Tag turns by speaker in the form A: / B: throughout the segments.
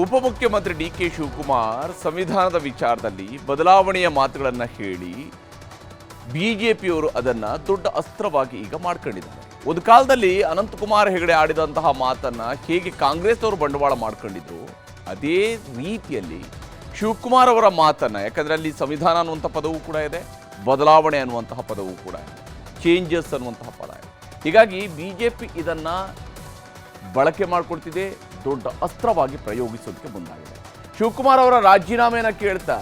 A: ಉಪಮುಖ್ಯಮಂತ್ರಿ D K Shivakumar ಸಂವಿಧಾನದ ವಿಚಾರದಲ್ಲಿ ಬದಲಾವಣೆಯ ಮಾತುಗಳನ್ನು ಹೇಳಿ ಬಿಜೆಪಿಯವರು ಅದನ್ನು ದೊಡ್ಡ ಅಸ್ತ್ರವಾಗಿ ಈಗ ಮಾಡ್ಕೊಂಡಿದ್ದಾರೆ. ಒಂದು ಕಾಲದಲ್ಲಿ ಅನಂತಕುಮಾರ್ ಹೆಗಡೆ ಆಡಿದಂತಹ ಮಾತನ್ನು ಹೇಗೆ ಕಾಂಗ್ರೆಸ್ನವರು ಬಂಡವಾಳ ಮಾಡ್ಕೊಂಡಿದ್ರು, ಅದೇ ರೀತಿಯಲ್ಲಿ ಶಿವಕುಮಾರ್ ಅವರ ಮಾತನ್ನು, ಯಾಕಂದರೆ ಅಲ್ಲಿ ಸಂವಿಧಾನ ಅನ್ನುವಂಥ ಪದವೂ ಕೂಡ ಇದೆ, ಬದಲಾವಣೆ ಅನ್ನುವಂತಹ ಪದವೂ ಕೂಡ ಇದೆ ಚೇಂಜಸ್ ಅನ್ನುವಂತಹ ಪದ ಇದೆ. ಹೀಗಾಗಿ ಪಿ ಇದನ್ನು ಬಳಕೆ ಮಾಡಿಕೊಡ್ತಿದೆ ದೊಡ್ಡ ಅಸ್ತ್ರವಾಗಿ ಪ್ರಯೋಗಿಸೋದಕ್ಕೆ ಮುಂದಾಗಿದೆ ಶಿವಕುಮಾರ್ ಅವರ ರಾಜೀನಾಮೆಯನ್ನು ಕೇಳ್ತಾ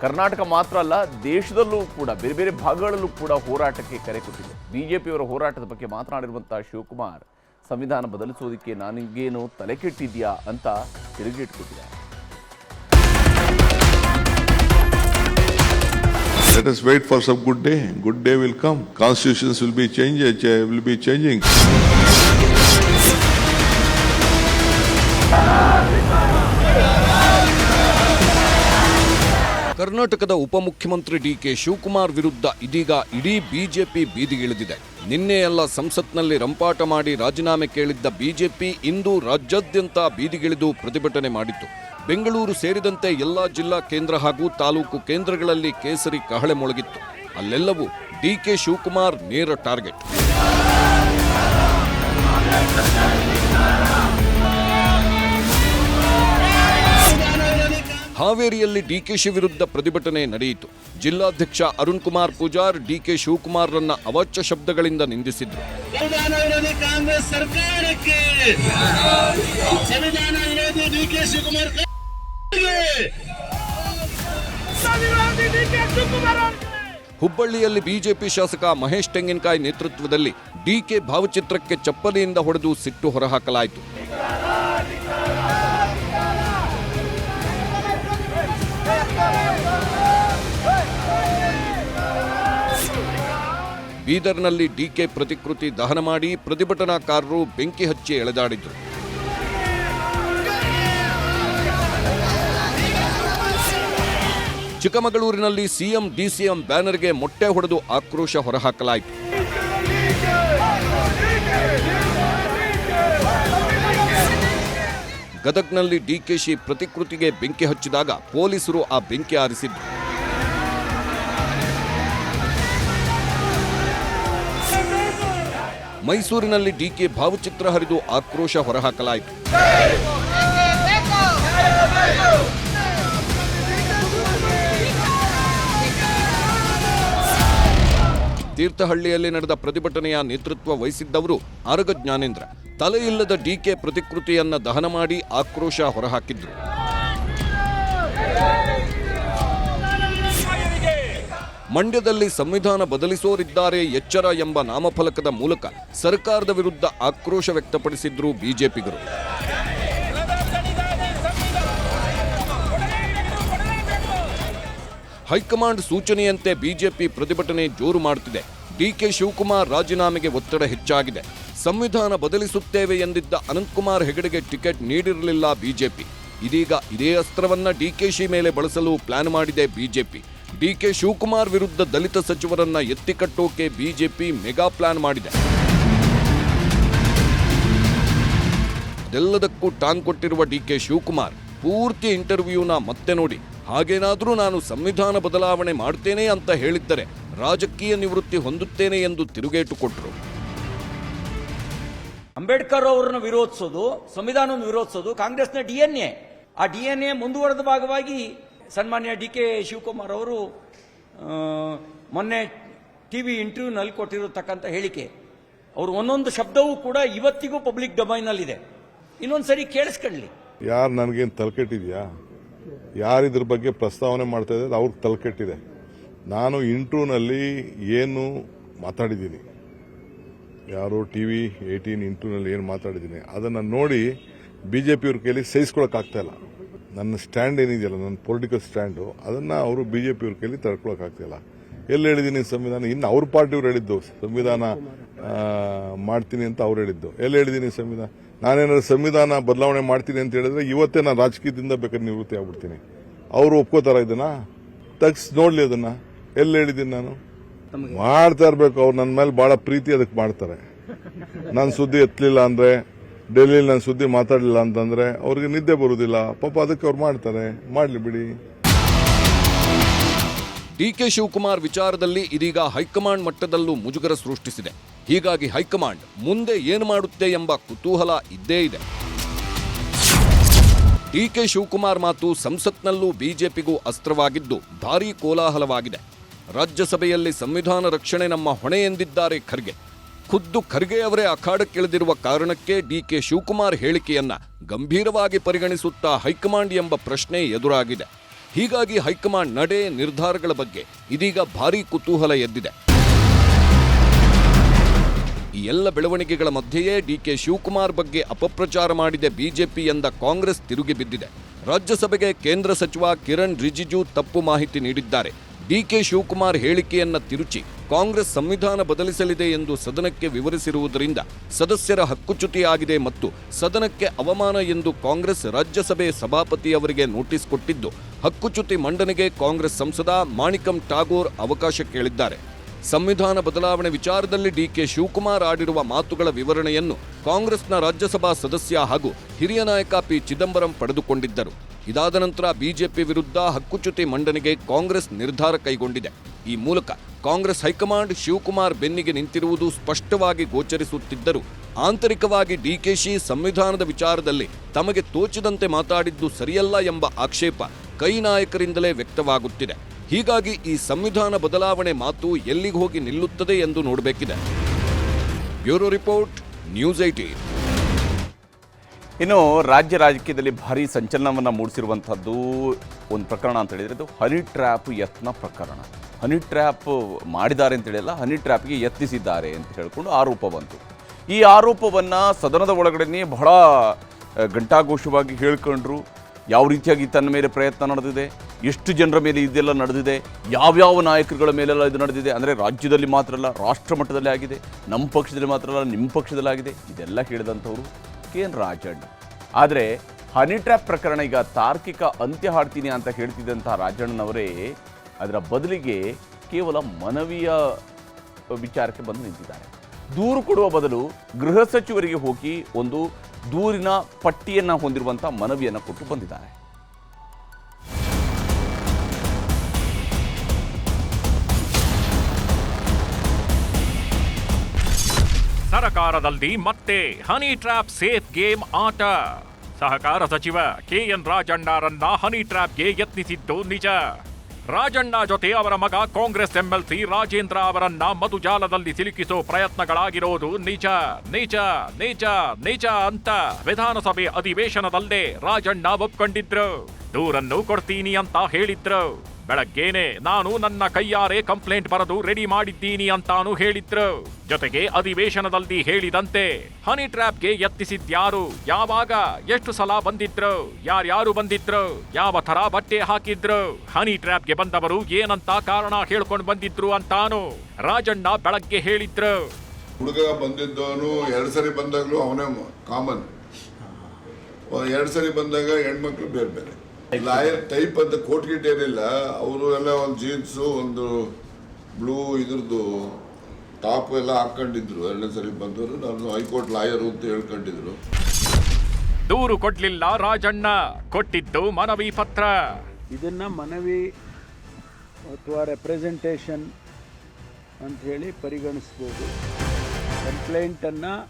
A: ಕರ್ನಾಟಕ ಮಾತ್ರ ಅಲ್ಲ ದೇಶದಲ್ಲೂ ಕೂಡ ಬೇರೆ ಬೇರೆ ಭಾಗಗಳಲ್ಲೂ ಕೂಡ ಹೋರಾಟಕ್ಕೆ ಕರೆ ಕೊಟ್ಟಿದೆ ಬಿಜೆಪಿಯವರ ಹೋರಾಟದ ಬಗ್ಗೆ ಮಾತನಾಡಿರುವಂಥ ಶಿವಕುಮಾರ್ ಸಂವಿಧಾನ ಬದಲಿಸೋದಕ್ಕೆ ನನಗೇನು ತಲೆ ಕೆಟ್ಟಿದ್ಯಾ ಅಂತ ತಿರುಗಿಟ್ಕೊಟ್ಟಿದ್ದಾರೆ
B: Let us wait for some good day. Good day will come. Constitutions will be changed, uh, will be changing.
C: ಕರ್ನಾಟಕದ ಉಪಮುಖ್ಯಮಂತ್ರಿ ಡಿ ಕೆ ಶಿವಕುಮಾರ್ ವಿರುದ್ಧ ಇದೀಗ ಇಡೀ ಬಿಜೆಪಿ ಬೀದಿಗಿಳಿದಿದೆ ನಿನ್ನೆ ಎಲ್ಲ ಸಂಸತ್ನಲ್ಲಿ ರಂಪಾಟ ಮಾಡಿ ರಾಜೀನಾಮೆ ಕೇಳಿದ್ದ ಬಿಜೆಪಿ ಇಂದು ರಾಜ್ಯಾದ್ಯಂತ ಬೀದಿಗಿಳಿದು ಪ್ರತಿಭಟನೆ ಮಾಡಿತ್ತು. ಬೆಂಗಳೂರು ಸೇರಿದಂತೆ ಎಲ್ಲ ಜಿಲ್ಲಾ ಕೇಂದ್ರ ಹಾಗೂ ತಾಲೂಕು ಕೇಂದ್ರಗಳಲ್ಲಿ ಕೇಸರಿ ಕಹಳೆ ಮೊಳಗಿತ್ತು. ಅಲ್ಲೆಲ್ಲವೂ ಡಿ ಕೆ ಶಿವಕುಮಾರ್ ನೇರ ಟಾರ್ಗೆಟ್. ಹಾವೇರಿಯಲ್ಲಿ ಡಿಕೆಶಿ ವಿರುದ್ಧ ಪ್ರತಿಭಟನೆ ನಡೆಯಿತು. ಜಿಲ್ಲಾಧ್ಯಕ್ಷ ಅರುಣ್ ಕುಮಾರ್ ಪೂಜಾರ್ ಡಿಕೆ ಶಿವಕುಮಾರ್ರನ್ನ ಅವಾಚ್ಯ ಶಬ್ದಗಳಿಂದ ನಿಂದಿಸಿದ್ರು. ಹುಬ್ಬಳ್ಳಿಯಲ್ಲಿ ಬಿಜೆಪಿ ಶಾಸಕ ಮಹೇಶ್ ತೆಂಗಿನಕಾಯಿ ನೇತೃತ್ವದಲ್ಲಿ ಡಿಕೆ ಭಾವಚಿತ್ರಕ್ಕೆ ಚಪ್ಪಲಿಯಿಂದ ಹೊಡೆದು ಸಿಟ್ಟು ಹೊರಹಾಕಲಾಯಿತು. ಬೀದರ್ನಲ್ಲಿ ಡಿಕೆ ಪ್ರತಿಕೃತಿ ದಹನ ಮಾಡಿ ಪ್ರತಿಭಟನಾಕಾರರು ಬೆಂಕಿ ಹಚ್ಚಿ ಎಳೆದಾಡಿದ್ರು. ಚಿಕ್ಕಮಗಳೂರಿನಲ್ಲಿ ಸಿಎಂ, ಡಿಸಿಎಂ ಬ್ಯಾನರ್ಗೆ ಮೊಟ್ಟೆ ಹೊಡೆದು ಆಕ್ರೋಶ ಹೊರಹಾಕಲಾಯಿತು. ಗದಗ್ನಲ್ಲಿ ಡಿಕೆಶಿ ಪ್ರತಿಕೃತಿಗೆ ಬೆಂಕಿ ಹಚ್ಚಿದಾಗ ಪೊಲೀಸರು ಆ ಬೆಂಕಿ ಆರಿಸಿದ್ರು. ಮೈಸೂರಿನಲ್ಲಿ ಡಿಕೆ ಭಾವಚಿತ್ರ ಹರಿದು ಆಕ್ರೋಶ ಹೊರಹಾಕಲಾಯಿತು. ತೀರ್ಥಹಳ್ಳಿಯಲ್ಲಿ ನಡೆದ ಪ್ರತಿಭಟನೆಯ ನೇತೃತ್ವ ವಹಿಸಿದ್ದವರು ಆರಗ ಜ್ಞಾನೇಂದ್ರ. ತಲೆಯಿಲ್ಲದ ಡಿಕೆ ಪ್ರತಿಕೃತಿಯನ್ನ ದಹನ ಮಾಡಿ ಆಕ್ರೋಶ ಹೊರಹಾಕಿದ್ರು. ಮಂಡ್ಯದಲ್ಲಿ ಸಂವಿಧಾನ ಬದಲಿಸೋರಿದ್ದಾರೆ ಎಚ್ಚರ ಎಂಬ ನಾಮಫಲಕದ ಮೂಲಕ ಸರ್ಕಾರದ ವಿರುದ್ಧ ಆಕ್ರೋಶ ವ್ಯಕ್ತಪಡಿಸಿದ್ರು ಬಿಜೆಪಿಗರು. ಹೈಕಮಾಂಡ್ ಸೂಚನೆಯಂತೆ ಬಿಜೆಪಿ ಪ್ರತಿಭಟನೆ ಜೋರು ಮಾಡುತ್ತಿದೆ ಡಿಕೆ ಶಿವಕುಮಾರ್ ರಾಜೀನಾಮೆಗೆ ಒತ್ತಡ ಹೆಚ್ಚಾಗಿದೆ. ಸಂವಿಧಾನ ಬದಲಿಸುತ್ತೇವೆ ಎಂದಿದ್ದ ಅನಂತಕುಮಾರ್ ಹೆಗಡೆಗೆ ಟಿಕೆಟ್ ನೀಡಿರಲಿಲ್ಲ ಬಿಜೆಪಿ. ಇದೀಗ ಇದೇ ಅಸ್ತ್ರವನ್ನ ಡಿಕೆಶಿ ಮೇಲೆ ಬಳಸಲು ಪ್ಲಾನ್ ಮಾಡಿದೆ ಬಿಜೆಪಿ. ಡಿಕೆ ಶಿವಕುಮಾರ್ ವಿರುದ್ಧ ದಲಿತ ಸಚಿವರನ್ನ ಎತ್ತಿಕಟ್ಟೋಕೆ ಬಿಜೆಪಿ ಮೆಗಾ ಪ್ಲಾನ್ ಮಾಡಿದೆ. ಅದೆಲ್ಲದಕ್ಕೂ ಟಾಂಗ್ ಕೊಟ್ಟಿರುವ ಡಿಕೆ ಶಿವಕುಮಾರ್ ಪೂರ್ತಿ ಇಂಟರ್ವ್ಯೂನ ಮತ್ತೆ ನೋಡಿ, ಹಾಗೇನಾದರೂ ನಾನು ಸಂವಿಧಾನ ಬದಲಾವಣೆ ಮಾಡ್ತೇನೆ ಅಂತ ಹೇಳಿದ್ದರೆ ರಾಜಕೀಯ ನಿವೃತ್ತಿ ಹೊಂದುತ್ತೇನೆ ಎಂದು ತಿರುಗೇಟು ಕೊಟ್ಟರು
D: ಅಂಬೇಡ್ಕರ್ ಅವರನ್ನು ವಿರೋಧಿಸೋದು, ಸಂವಿಧಾನವನ್ನು ವಿರೋಧಿಸೋದು ಕಾಂಗ್ರೆಸ್ನ ಡಿಎನ್ಎ ಆ ಡಿಎನ್ಎ ಮುಂದುವರೆದ ಭಾಗವಾಗಿ ಸನ್ಮಾನ್ಯ ಡಿ ಕೆ ಶಿವಕುಮಾರ್ ಅವರು ಮೊನ್ನೆ ಟಿ ವಿ ಇಂಟರ್ವ್ಯೂನಲ್ಲಿ ಕೊಟ್ಟಿರತಕ್ಕಂಥ ಹೇಳಿಕೆ. ಅವರು ಒಂದೊಂದು ಶಬ್ದವೂ ಕೂಡ ಇವತ್ತಿಗೂ ಪಬ್ಲಿಕ್ ಡೊಮೈನಲ್ಲಿದೆ. ಇನ್ನೊಂದ್ಸರಿ ಕೇಳಿಸ್ಕೊಳ್ಳಿ.
B: ಯಾರು ನನಗೇನು ತಲೆಕೆಟ್ಟಿದೆಯಾ? ಯಾರು ಇದ್ರ ಬಗ್ಗೆ ಪ್ರಸ್ತಾವನೆ ಮಾಡ್ತಾ ಇದ್ದಾರೆ ಅವ್ರಿಗೆ ತಲೆಕೆಟ್ಟಿದೆ. ನಾನು ಇಂಟರ್ವ್ಯೂನಲ್ಲಿ ಏನು ಮಾತಾಡಿದ್ದೀನಿ. ಯಾರು ಟಿ ವಿ ಏಯ್ಟೀನ್ ಇಂಟರ್ವ್ಯೂನಲ್ಲಿ ಏನು ಮಾತಾಡಿದ್ದೀನಿ. ಅದನ್ನು ನೋಡಿ ಬಿ ಜೆ ಪಿಯವ್ರ ಕೈಲಿ ಸಹಿಸ್ಕೊಳಕ್ಕಾಗ್ತಾ ಇಲ್ಲ. ನನ್ನ ಸ್ಟ್ಯಾಂಡ್ ಏನಿದೆಯಲ್ಲ ನನ್ನ ಪೊಲಿಟಿಕಲ್ ಸ್ಟ್ಯಾಂಡು ಅದನ್ನು ಅವರು ಬಿ ಜೆ ಪಿಯವ್ರ ಕೈಲಿ ತಡ್ಕೊಳಕ್ಕಾಗ್ತಿಲ್ಲ ಎಲ್ಲಿ ಹೇಳಿದ್ದೀನಿ ಸಂವಿಧಾನ? ಇನ್ನು ಅವ್ರ ಪಾರ್ಟಿಯವ್ರು ಹೇಳಿದ್ದು ಸಂವಿಧಾನ ಮಾಡ್ತೀನಿ ಅಂತ ಅವ್ರು ಹೇಳಿದ್ದು. ಎಲ್ಲಿ ಹೇಳಿದ್ದೀನಿ ಸಂವಿಧಾನ? ನಾನೇನಾದ್ರು ಸಂವಿಧಾನ ಬದಲಾವಣೆ ಮಾಡ್ತೀನಿ ಅಂತ ಹೇಳಿದ್ರೆ ಇವತ್ತೇ ನಾನು ರಾಜಕೀಯದಿಂದ ಬೇಕಾದ್ರೆ ನಿವೃತ್ತಿ ಆಗ್ಬಿಡ್ತೀನಿ. ಅವರು ಒಪ್ಕೋತಾರ ಇದನ್ನ? ತಗ್ಸ್ ನೋಡ್ಲಿ ಅದನ್ನ. ಎಲ್ಲಿ ಹೇಳಿದ್ದೀನಿ ನಾನು? ಮಾಡ್ತಾ ಇರ್ಬೇಕು ಅವ್ರು ನನ್ನ ಮೇಲೆ ಬಹಳ ಪ್ರೀತಿ ಅದಕ್ಕೆ ಮಾಡ್ತಾರೆ. ನಾನು ಸುದ್ದಿ ಎತ್ತಲಿಲ್ಲ ಅಂದ್ರೆ ಡೆಲ್ಲಿಲಿ ನಾನು ಸುದ್ದಿ ಮಾತಾಡಲಿಲ್ಲ ಅಂತಂದ್ರೆ ಅವ್ರಿಗೆ ನಿದ್ದೆ ಬರುವುದಿಲ್ಲ ಪಾಪ ಅದಕ್ಕೆ ಅವ್ರು ಮಾಡ್ತಾರೆ. ಮಾಡ್ಲಿ ಬಿಡಿ.
C: ಡಿಕೆ ಶಿವಕುಮಾರ್ ವಿಚಾರದಲ್ಲಿ ಇದೀಗ ಹೈಕಮಾಂಡ್ ಮಟ್ಟದಲ್ಲೂ ಮುಜುಗರ ಸೃಷ್ಟಿಸಿದೆ. ಹೀಗಾಗಿ ಹೈಕಮಾಂಡ್ ಮುಂದೆ ಏನು ಮಾಡುತ್ತೆ ಎಂಬ ಕುತೂಹಲ ಇದ್ದೇ ಇದೆ. ಡಿಕೆ ಶಿವಕುಮಾರ್ ಮಾತು ಸಂಸತ್ನಲ್ಲೂ ಬಿಜೆಪಿಗೂ ಅಸ್ತ್ರವಾಗಿದ್ದು ಭಾರೀ ಕೋಲಾಹಲವಾಗಿದೆ. ರಾಜ್ಯಸಭೆಯಲ್ಲಿ ಸಂವಿಧಾನ ರಕ್ಷಣೆ ನಮ್ಮ ಹೊಣೆ ಎಂದಿದ್ದಾರೆ ಖರ್ಗೆ. ಖುದ್ದು ಖರ್ಗೆ ಅವರೇ ಅಖಾಡಕ್ಕಿಳಿದಿರುವ ಕಾರಣಕ್ಕೆ ಡಿಕೆ ಶಿವಕುಮಾರ್ ಹೇಳಿಕೆಯನ್ನ ಗಂಭೀರವಾಗಿ ಪರಿಗಣಿಸುತ್ತಾ ಹೈಕಮಾಂಡ್ ಎಂಬ ಪ್ರಶ್ನೆ ಎದುರಾಗಿದೆ. ಹೀಗಾಗಿ ಹೈಕಮಾಂಡ್ ನಡೆ ನಿರ್ಧಾರಗಳ ಬಗ್ಗೆ ಇದೀಗ ಭಾರೀ ಕುತೂಹಲ ಎದ್ದಿದೆ. ಈ ಎಲ್ಲ ಬೆಳವಣಿಗೆಗಳ ಮಧ್ಯೆಯೇ ಡಿಕೆ ಶಿವಕುಮಾರ್ ಬಗ್ಗೆ ಅಪಪ್ರಚಾರ ಮಾಡಿದೆ ಬಿಜೆಪಿ ಎಂದ ಕಾಂಗ್ರೆಸ್ ತಿರುಗಿ ಬಿದ್ದಿದೆ. ರಾಜ್ಯಸಭೆಗೆ ಕೇಂದ್ರ ಸಚಿವ ಕಿರಣ್ ರಿಜಿಜು ತಪ್ಪು ಮಾಹಿತಿ ನೀಡಿದ್ದಾರೆ. ಡಿಕೆ ಶಿವಕುಮಾರ್ ಹೇಳಿಕೆಯನ್ನ ತಿರುಚಿ ಕಾಂಗ್ರೆಸ್ ಸಂವಿಧಾನ ಬದಲಿಸಲಿದೆ ಎಂದು ಸದನಕ್ಕೆ ವಿವರಿಸಿರುವುದರಿಂದ ಸದಸ್ಯರ ಹಕ್ಕುಚ್ಯುತಿಯಾಗಿದೆ ಮತ್ತು ಸದನಕ್ಕೆ ಅವಮಾನ ಎಂದು ಕಾಂಗ್ರೆಸ್ ರಾಜ್ಯಸಭೆ ಸಭಾಪತಿ ಅವರಿಗೆ ನೋಟಿಸ್ ಕೊಟ್ಟಿದ್ದು ಹಕ್ಕುಚ್ಯುತಿ ಮಂಡನೆಗೆ ಕಾಂಗ್ರೆಸ್ ಸಂಸದ ಮಾಣಿಕಂ ಟಾಗೋರ್ ಅವಕಾಶ ಕೇಳಿದ್ದಾರೆ. ಸಂವಿಧಾನ ಬದಲಾವಣೆ ವಿಚಾರದಲ್ಲಿ ಡಿಕೆ ಶಿವಕುಮಾರ್ ಆಡಿರುವ ಮಾತುಗಳ ವಿವರಣೆಯನ್ನು ಕಾಂಗ್ರೆಸ್ನ ರಾಜ್ಯಸಭಾ ಸದಸ್ಯ ಹಾಗೂ ಹಿರಿಯ ನಾಯಕ ಪಿ. ಚಿದಂಬರಂ ಪಡೆದುಕೊಂಡಿದ್ದರು. ಇದಾದ ನಂತರ ಬಿಜೆಪಿ ವಿರುದ್ಧ ಹಕ್ಕುಚ್ಯುತಿ ಮಂಡನೆಗೆ ಕಾಂಗ್ರೆಸ್ ನಿರ್ಧಾರ ಕೈಗೊಂಡಿದೆ. ಈ ಮೂಲಕ ಕಾಂಗ್ರೆಸ್ ಹೈಕಮಾಂಡ್ ಶಿವಕುಮಾರ್ ಬೆನ್ನಿಗೆ ನಿಂತಿರುವುದು ಸ್ಪಷ್ಟವಾಗಿ ಗೋಚರಿಸುತ್ತಿದ್ದರೂ ಆಂತರಿಕವಾಗಿ ಡಿಕೆಶಿ ಸಂವಿಧಾನದ ವಿಚಾರದಲ್ಲಿ ತಮಗೆ ತೋಚಿದಂತೆ ಮಾತಾಡಿದ್ದು ಸರಿಯಲ್ಲ ಎಂಬ ಆಕ್ಷೇಪ ಕೈ ನಾಯಕರಿಂದಲೇ ವ್ಯಕ್ತವಾಗುತ್ತಿದೆ. ಹೀಗಾಗಿ ಈ ಸಂವಿಧಾನ ಬದಲಾವಣೆ ಮಾತು ಎಲ್ಲಿಗೆ ಹೋಗಿ ನಿಲ್ಲುತ್ತದೆ ಎಂದು ನೋಡಬೇಕಿದೆ. ಬ್ಯೂರೋ ರಿಪೋರ್ಟ್, ನ್ಯೂಸ್ ಏಟೀನ್
A: ಇನ್ನು ರಾಜ್ಯ ರಾಜಕೀಯದಲ್ಲಿ ಭಾರಿ ಸಂಚಲನವನ್ನು ಮೂಡಿಸಿರುವಂಥದ್ದು ಒಂದು ಪ್ರಕರಣ ಅಂತ ಹೇಳಿದರೆ ಅದು ಹನಿ ಟ್ರ್ಯಾಪ್ ಯತ್ನ ಪ್ರಕರಣ. ಹನಿ ಟ್ರ್ಯಾಪ್ ಮಾಡಿದ್ದಾರೆ ಅಂತ ಹೇಳಿಲ್ಲ, ಹನಿ ಟ್ರ್ಯಾಪ್ಗೆ ಯತ್ನಿಸಿದ್ದಾರೆ ಅಂತ ಹೇಳಿಕೊಂಡು ಆರೋಪ ಬಂತು. ಈ ಆರೋಪವನ್ನು ಸದನದ ಒಳಗಡೆನೇ ಬಹಳ ಗಂಟಾಘೋಷವಾಗಿ ಹೇಳ್ಕೊಂಡ್ರು. ಯಾವ ರೀತಿಯಾಗಿ ತನ್ನ ಮೇಲೆ ಪ್ರಯತ್ನ ನಡೆದಿದೆ? ಎಷ್ಟು ಜನರ ಮೇಲೆ ಇದೆಲ್ಲ ನಡೆದಿದೆ? ಯಾವ್ಯಾವ ನಾಯಕರುಗಳ ಮೇಲೆಲ್ಲ ಇದು ನಡೆದಿದೆ? ಅಂದರೆ ರಾಜ್ಯದಲ್ಲಿ ಮಾತ್ರ ಅಲ್ಲ, ರಾಷ್ಟ್ರ ಮಟ್ಟದಲ್ಲಿ ಆಗಿದೆ, ನಮ್ಮ ಪಕ್ಷದಲ್ಲಿ ಮಾತ್ರ ಅಲ್ಲ, ನಿಮ್ಮ ಪಕ್ಷದಲ್ಲಿ ಆಗಿದೆ. ಇದೆಲ್ಲ ಹೇಳಿದಂಥವ್ರು ಕೆ. ಎನ್. ರಾಜಣ್ಣ. ಆದರೆ ಹನಿ ಟ್ರ್ಯಾಪ್ ಪ್ರಕರಣ ಈಗ ತಾರ್ಕಿಕ ಅಂತ್ಯ ಹಾಡ್ತೀನಿ ಅಂತ ಹೇಳ್ತಿದ್ದಂಥ ರಾಜಣ್ಣನವರೇ ಅದರ ಬದಲಿಗೆ ಕೇವಲ ಮನವಿಯ ವಿಚಾರಕ್ಕೆ ಬಂದು ನಿಂತಿದ್ದಾರೆ. ದೂರು ಕೊಡುವ ಬದಲು ಗೃಹ ಸಚಿವರಿಗೆ ಹೋಗಿ ಒಂದು ದೂರಿನ ಪಟ್ಟಿಯನ್ನು ಹೊಂದಿರುವಂಥ ಮನವಿಯನ್ನು ಕೊಟ್ಟು ಬಂದಿದ್ದಾರೆ.
E: ಸರಕಾರದಲ್ಲಿ ಮತ್ತೆ ಹನಿ ಟ್ರ್ಯಾಪ್ ಸೇಫ್ ಗೇಮ್ ಆಟ. ಸಹಕಾರ ಸಚಿವ ಕೆಎನ್ ರಾಜಣ್ಣರನ್ನ ಹನಿ ಟ್ರ್ಯಾಪ್ಗೆ ಯತ್ನಿಸಿದ್ದು ನಿಜ. ರಾಜಣ್ಣ ಜೊತೆ ಅವರ ಮಗ ಕಾಂಗ್ರೆಸ್ ಎಂಎಲ್ಸಿ ರಾಜೇಂದ್ರ ಅವರನ್ನ ಮಧುಜಾಲದಲ್ಲಿ ಸಿಲುಕಿಸೋ ಪ್ರಯತ್ನಗಳಾಗಿರೋದು ನಿಜ ನಿಜ ನಿಜ ನಿಜ ಅಂತ ವಿಧಾನಸಭೆ ಅಧಿವೇಶನದಲ್ಲೇ ರಾಜಣ್ಣ ಒಪ್ಕೊಂಡಿದ್ರು. ದೂರನ್ನು ಕೊಡ್ತೀನಿ ಅಂತ ಹೇಳಿದ್ರು. ಬೆಳಗ್ಗೇನೆ ನಾನು ನನ್ನ ಕೈಯಾರೆ ಕಂಪ್ಲೇಂಟ್ ಬರೆದು ರೆಡಿ ಮಾಡಿದ್ದೀನಿ ಅಂತಾನು ಹೇಳಿದ್ರು. ಜೊತೆಗೆ ಅಧಿವೇಶನದಲ್ಲಿ ಹೇಳಿದಂತೆ ಹನಿ ಟ್ರ್ಯಾಪ್ಗೆ ಯತ್ನಿಸಿದ್ಯಾರು? ಯಾವಾಗ? ಎಷ್ಟು ಸಲ ಬಂದಿದ್ರು? ಯಾರ್ಯಾರು ಬಂದಿದ್ರು? ಯಾವ ತರ ಬಟ್ಟೆ ಹಾಕಿದ್ರು? ಹನಿ ಟ್ರ್ಯಾಪ್ಗೆ ಬಂದವರು ಏನಂತ ಕಾರಣ ಹೇಳ್ಕೊಂಡು ಬಂದಿದ್ರು ಅಂತಾನು ರಾಜಣ್ಣ ಬೆಳಗ್ಗೆ ಹೇಳಿದ್ರು.
F: ಹುಡುಗ ಬಂದಿದ್ದವನು ಎರಡು ಸರಿ ಬಂದಾಗಲೂ ಅವನೇ ಕಾಮನ್. ಎರಡು ಸರಿ ಬಂದಾಗ ಹೆಣ್ಮಕ್ಳು ಬೇರೆ ಬೇರೆ. ಲಾಯರ್ ಟೈಪ್ ಅಂತ ಕೋಟ್ ಗಿಟ್ ಏನಿಲ್ಲ. ಅವರು ಎಲ್ಲ ಒಂದು ಜೀನ್ಸು ಒಂದು ಬ್ಲೂ ಇದ್ರದ್ದು ಟಾಪ್ ಎಲ್ಲ ಹಾಕೊಂಡಿದ್ರು ಎರಡನೇ ಸರಿ ಬಂದವರು. ನಾನು ಹೈಕೋರ್ಟ್ ಲಾಯರ್ ಅಂತ ಹೇಳ್ಕೊಂಡಿದ್ರು.
E: ದೂರು ಕೊಡ್ಲಿಲ್ಲ ರಾಜಣ್ಣ. ಕೊಟ್ಟಿದ್ದು ಮನವಿ ಪತ್ರ.
G: ಇದನ್ನ ಮನವಿ ಅಥವಾ ರೆಪ್ರೆಸೆಂಟೇಷನ್ ಹೇಳಿ ಪರಿಗಣಿಸ್ಬೋದು. ಕಂಪ್ಲೇಂಟನ್ನು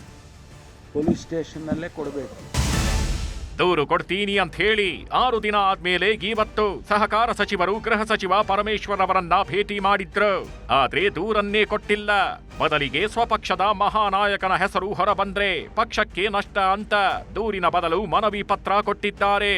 G: ಪೊಲೀಸ್ ಸ್ಟೇಷನ್ನಲ್ಲೇ ಕೊಡಬೇಕು.
E: ದೂರು ಕೊಡ್ತೀನಿ ಅಂತ ಹೇಳಿ ಆರು ದಿನ ಆದ್ಮೇಲೆ ಇವತ್ತು ಸಹಕಾರ ಸಚಿವರು ಗೃಹ ಸಚಿವ ಪರಮೇಶ್ವರ್ ಅವರನ್ನ ಭೇಟಿ ಮಾಡಿದ್ರು. ಆದ್ರೆ ದೂರನ್ನೇ ಕೊಟ್ಟಿಲ್ಲ. ಬದಲಿಗೆ ಸ್ವಪಕ್ಷದ ಮಹಾನಾಯಕನ ಹೆಸರು ಹೊರಬಂದ್ರೆ ಪಕ್ಷಕ್ಕೆ ನಷ್ಟ ಅಂತ ದೂರಿನ ಬದಲು ಮನವಿ ಪತ್ರ ಕೊಟ್ಟಿದ್ದಾರೆ.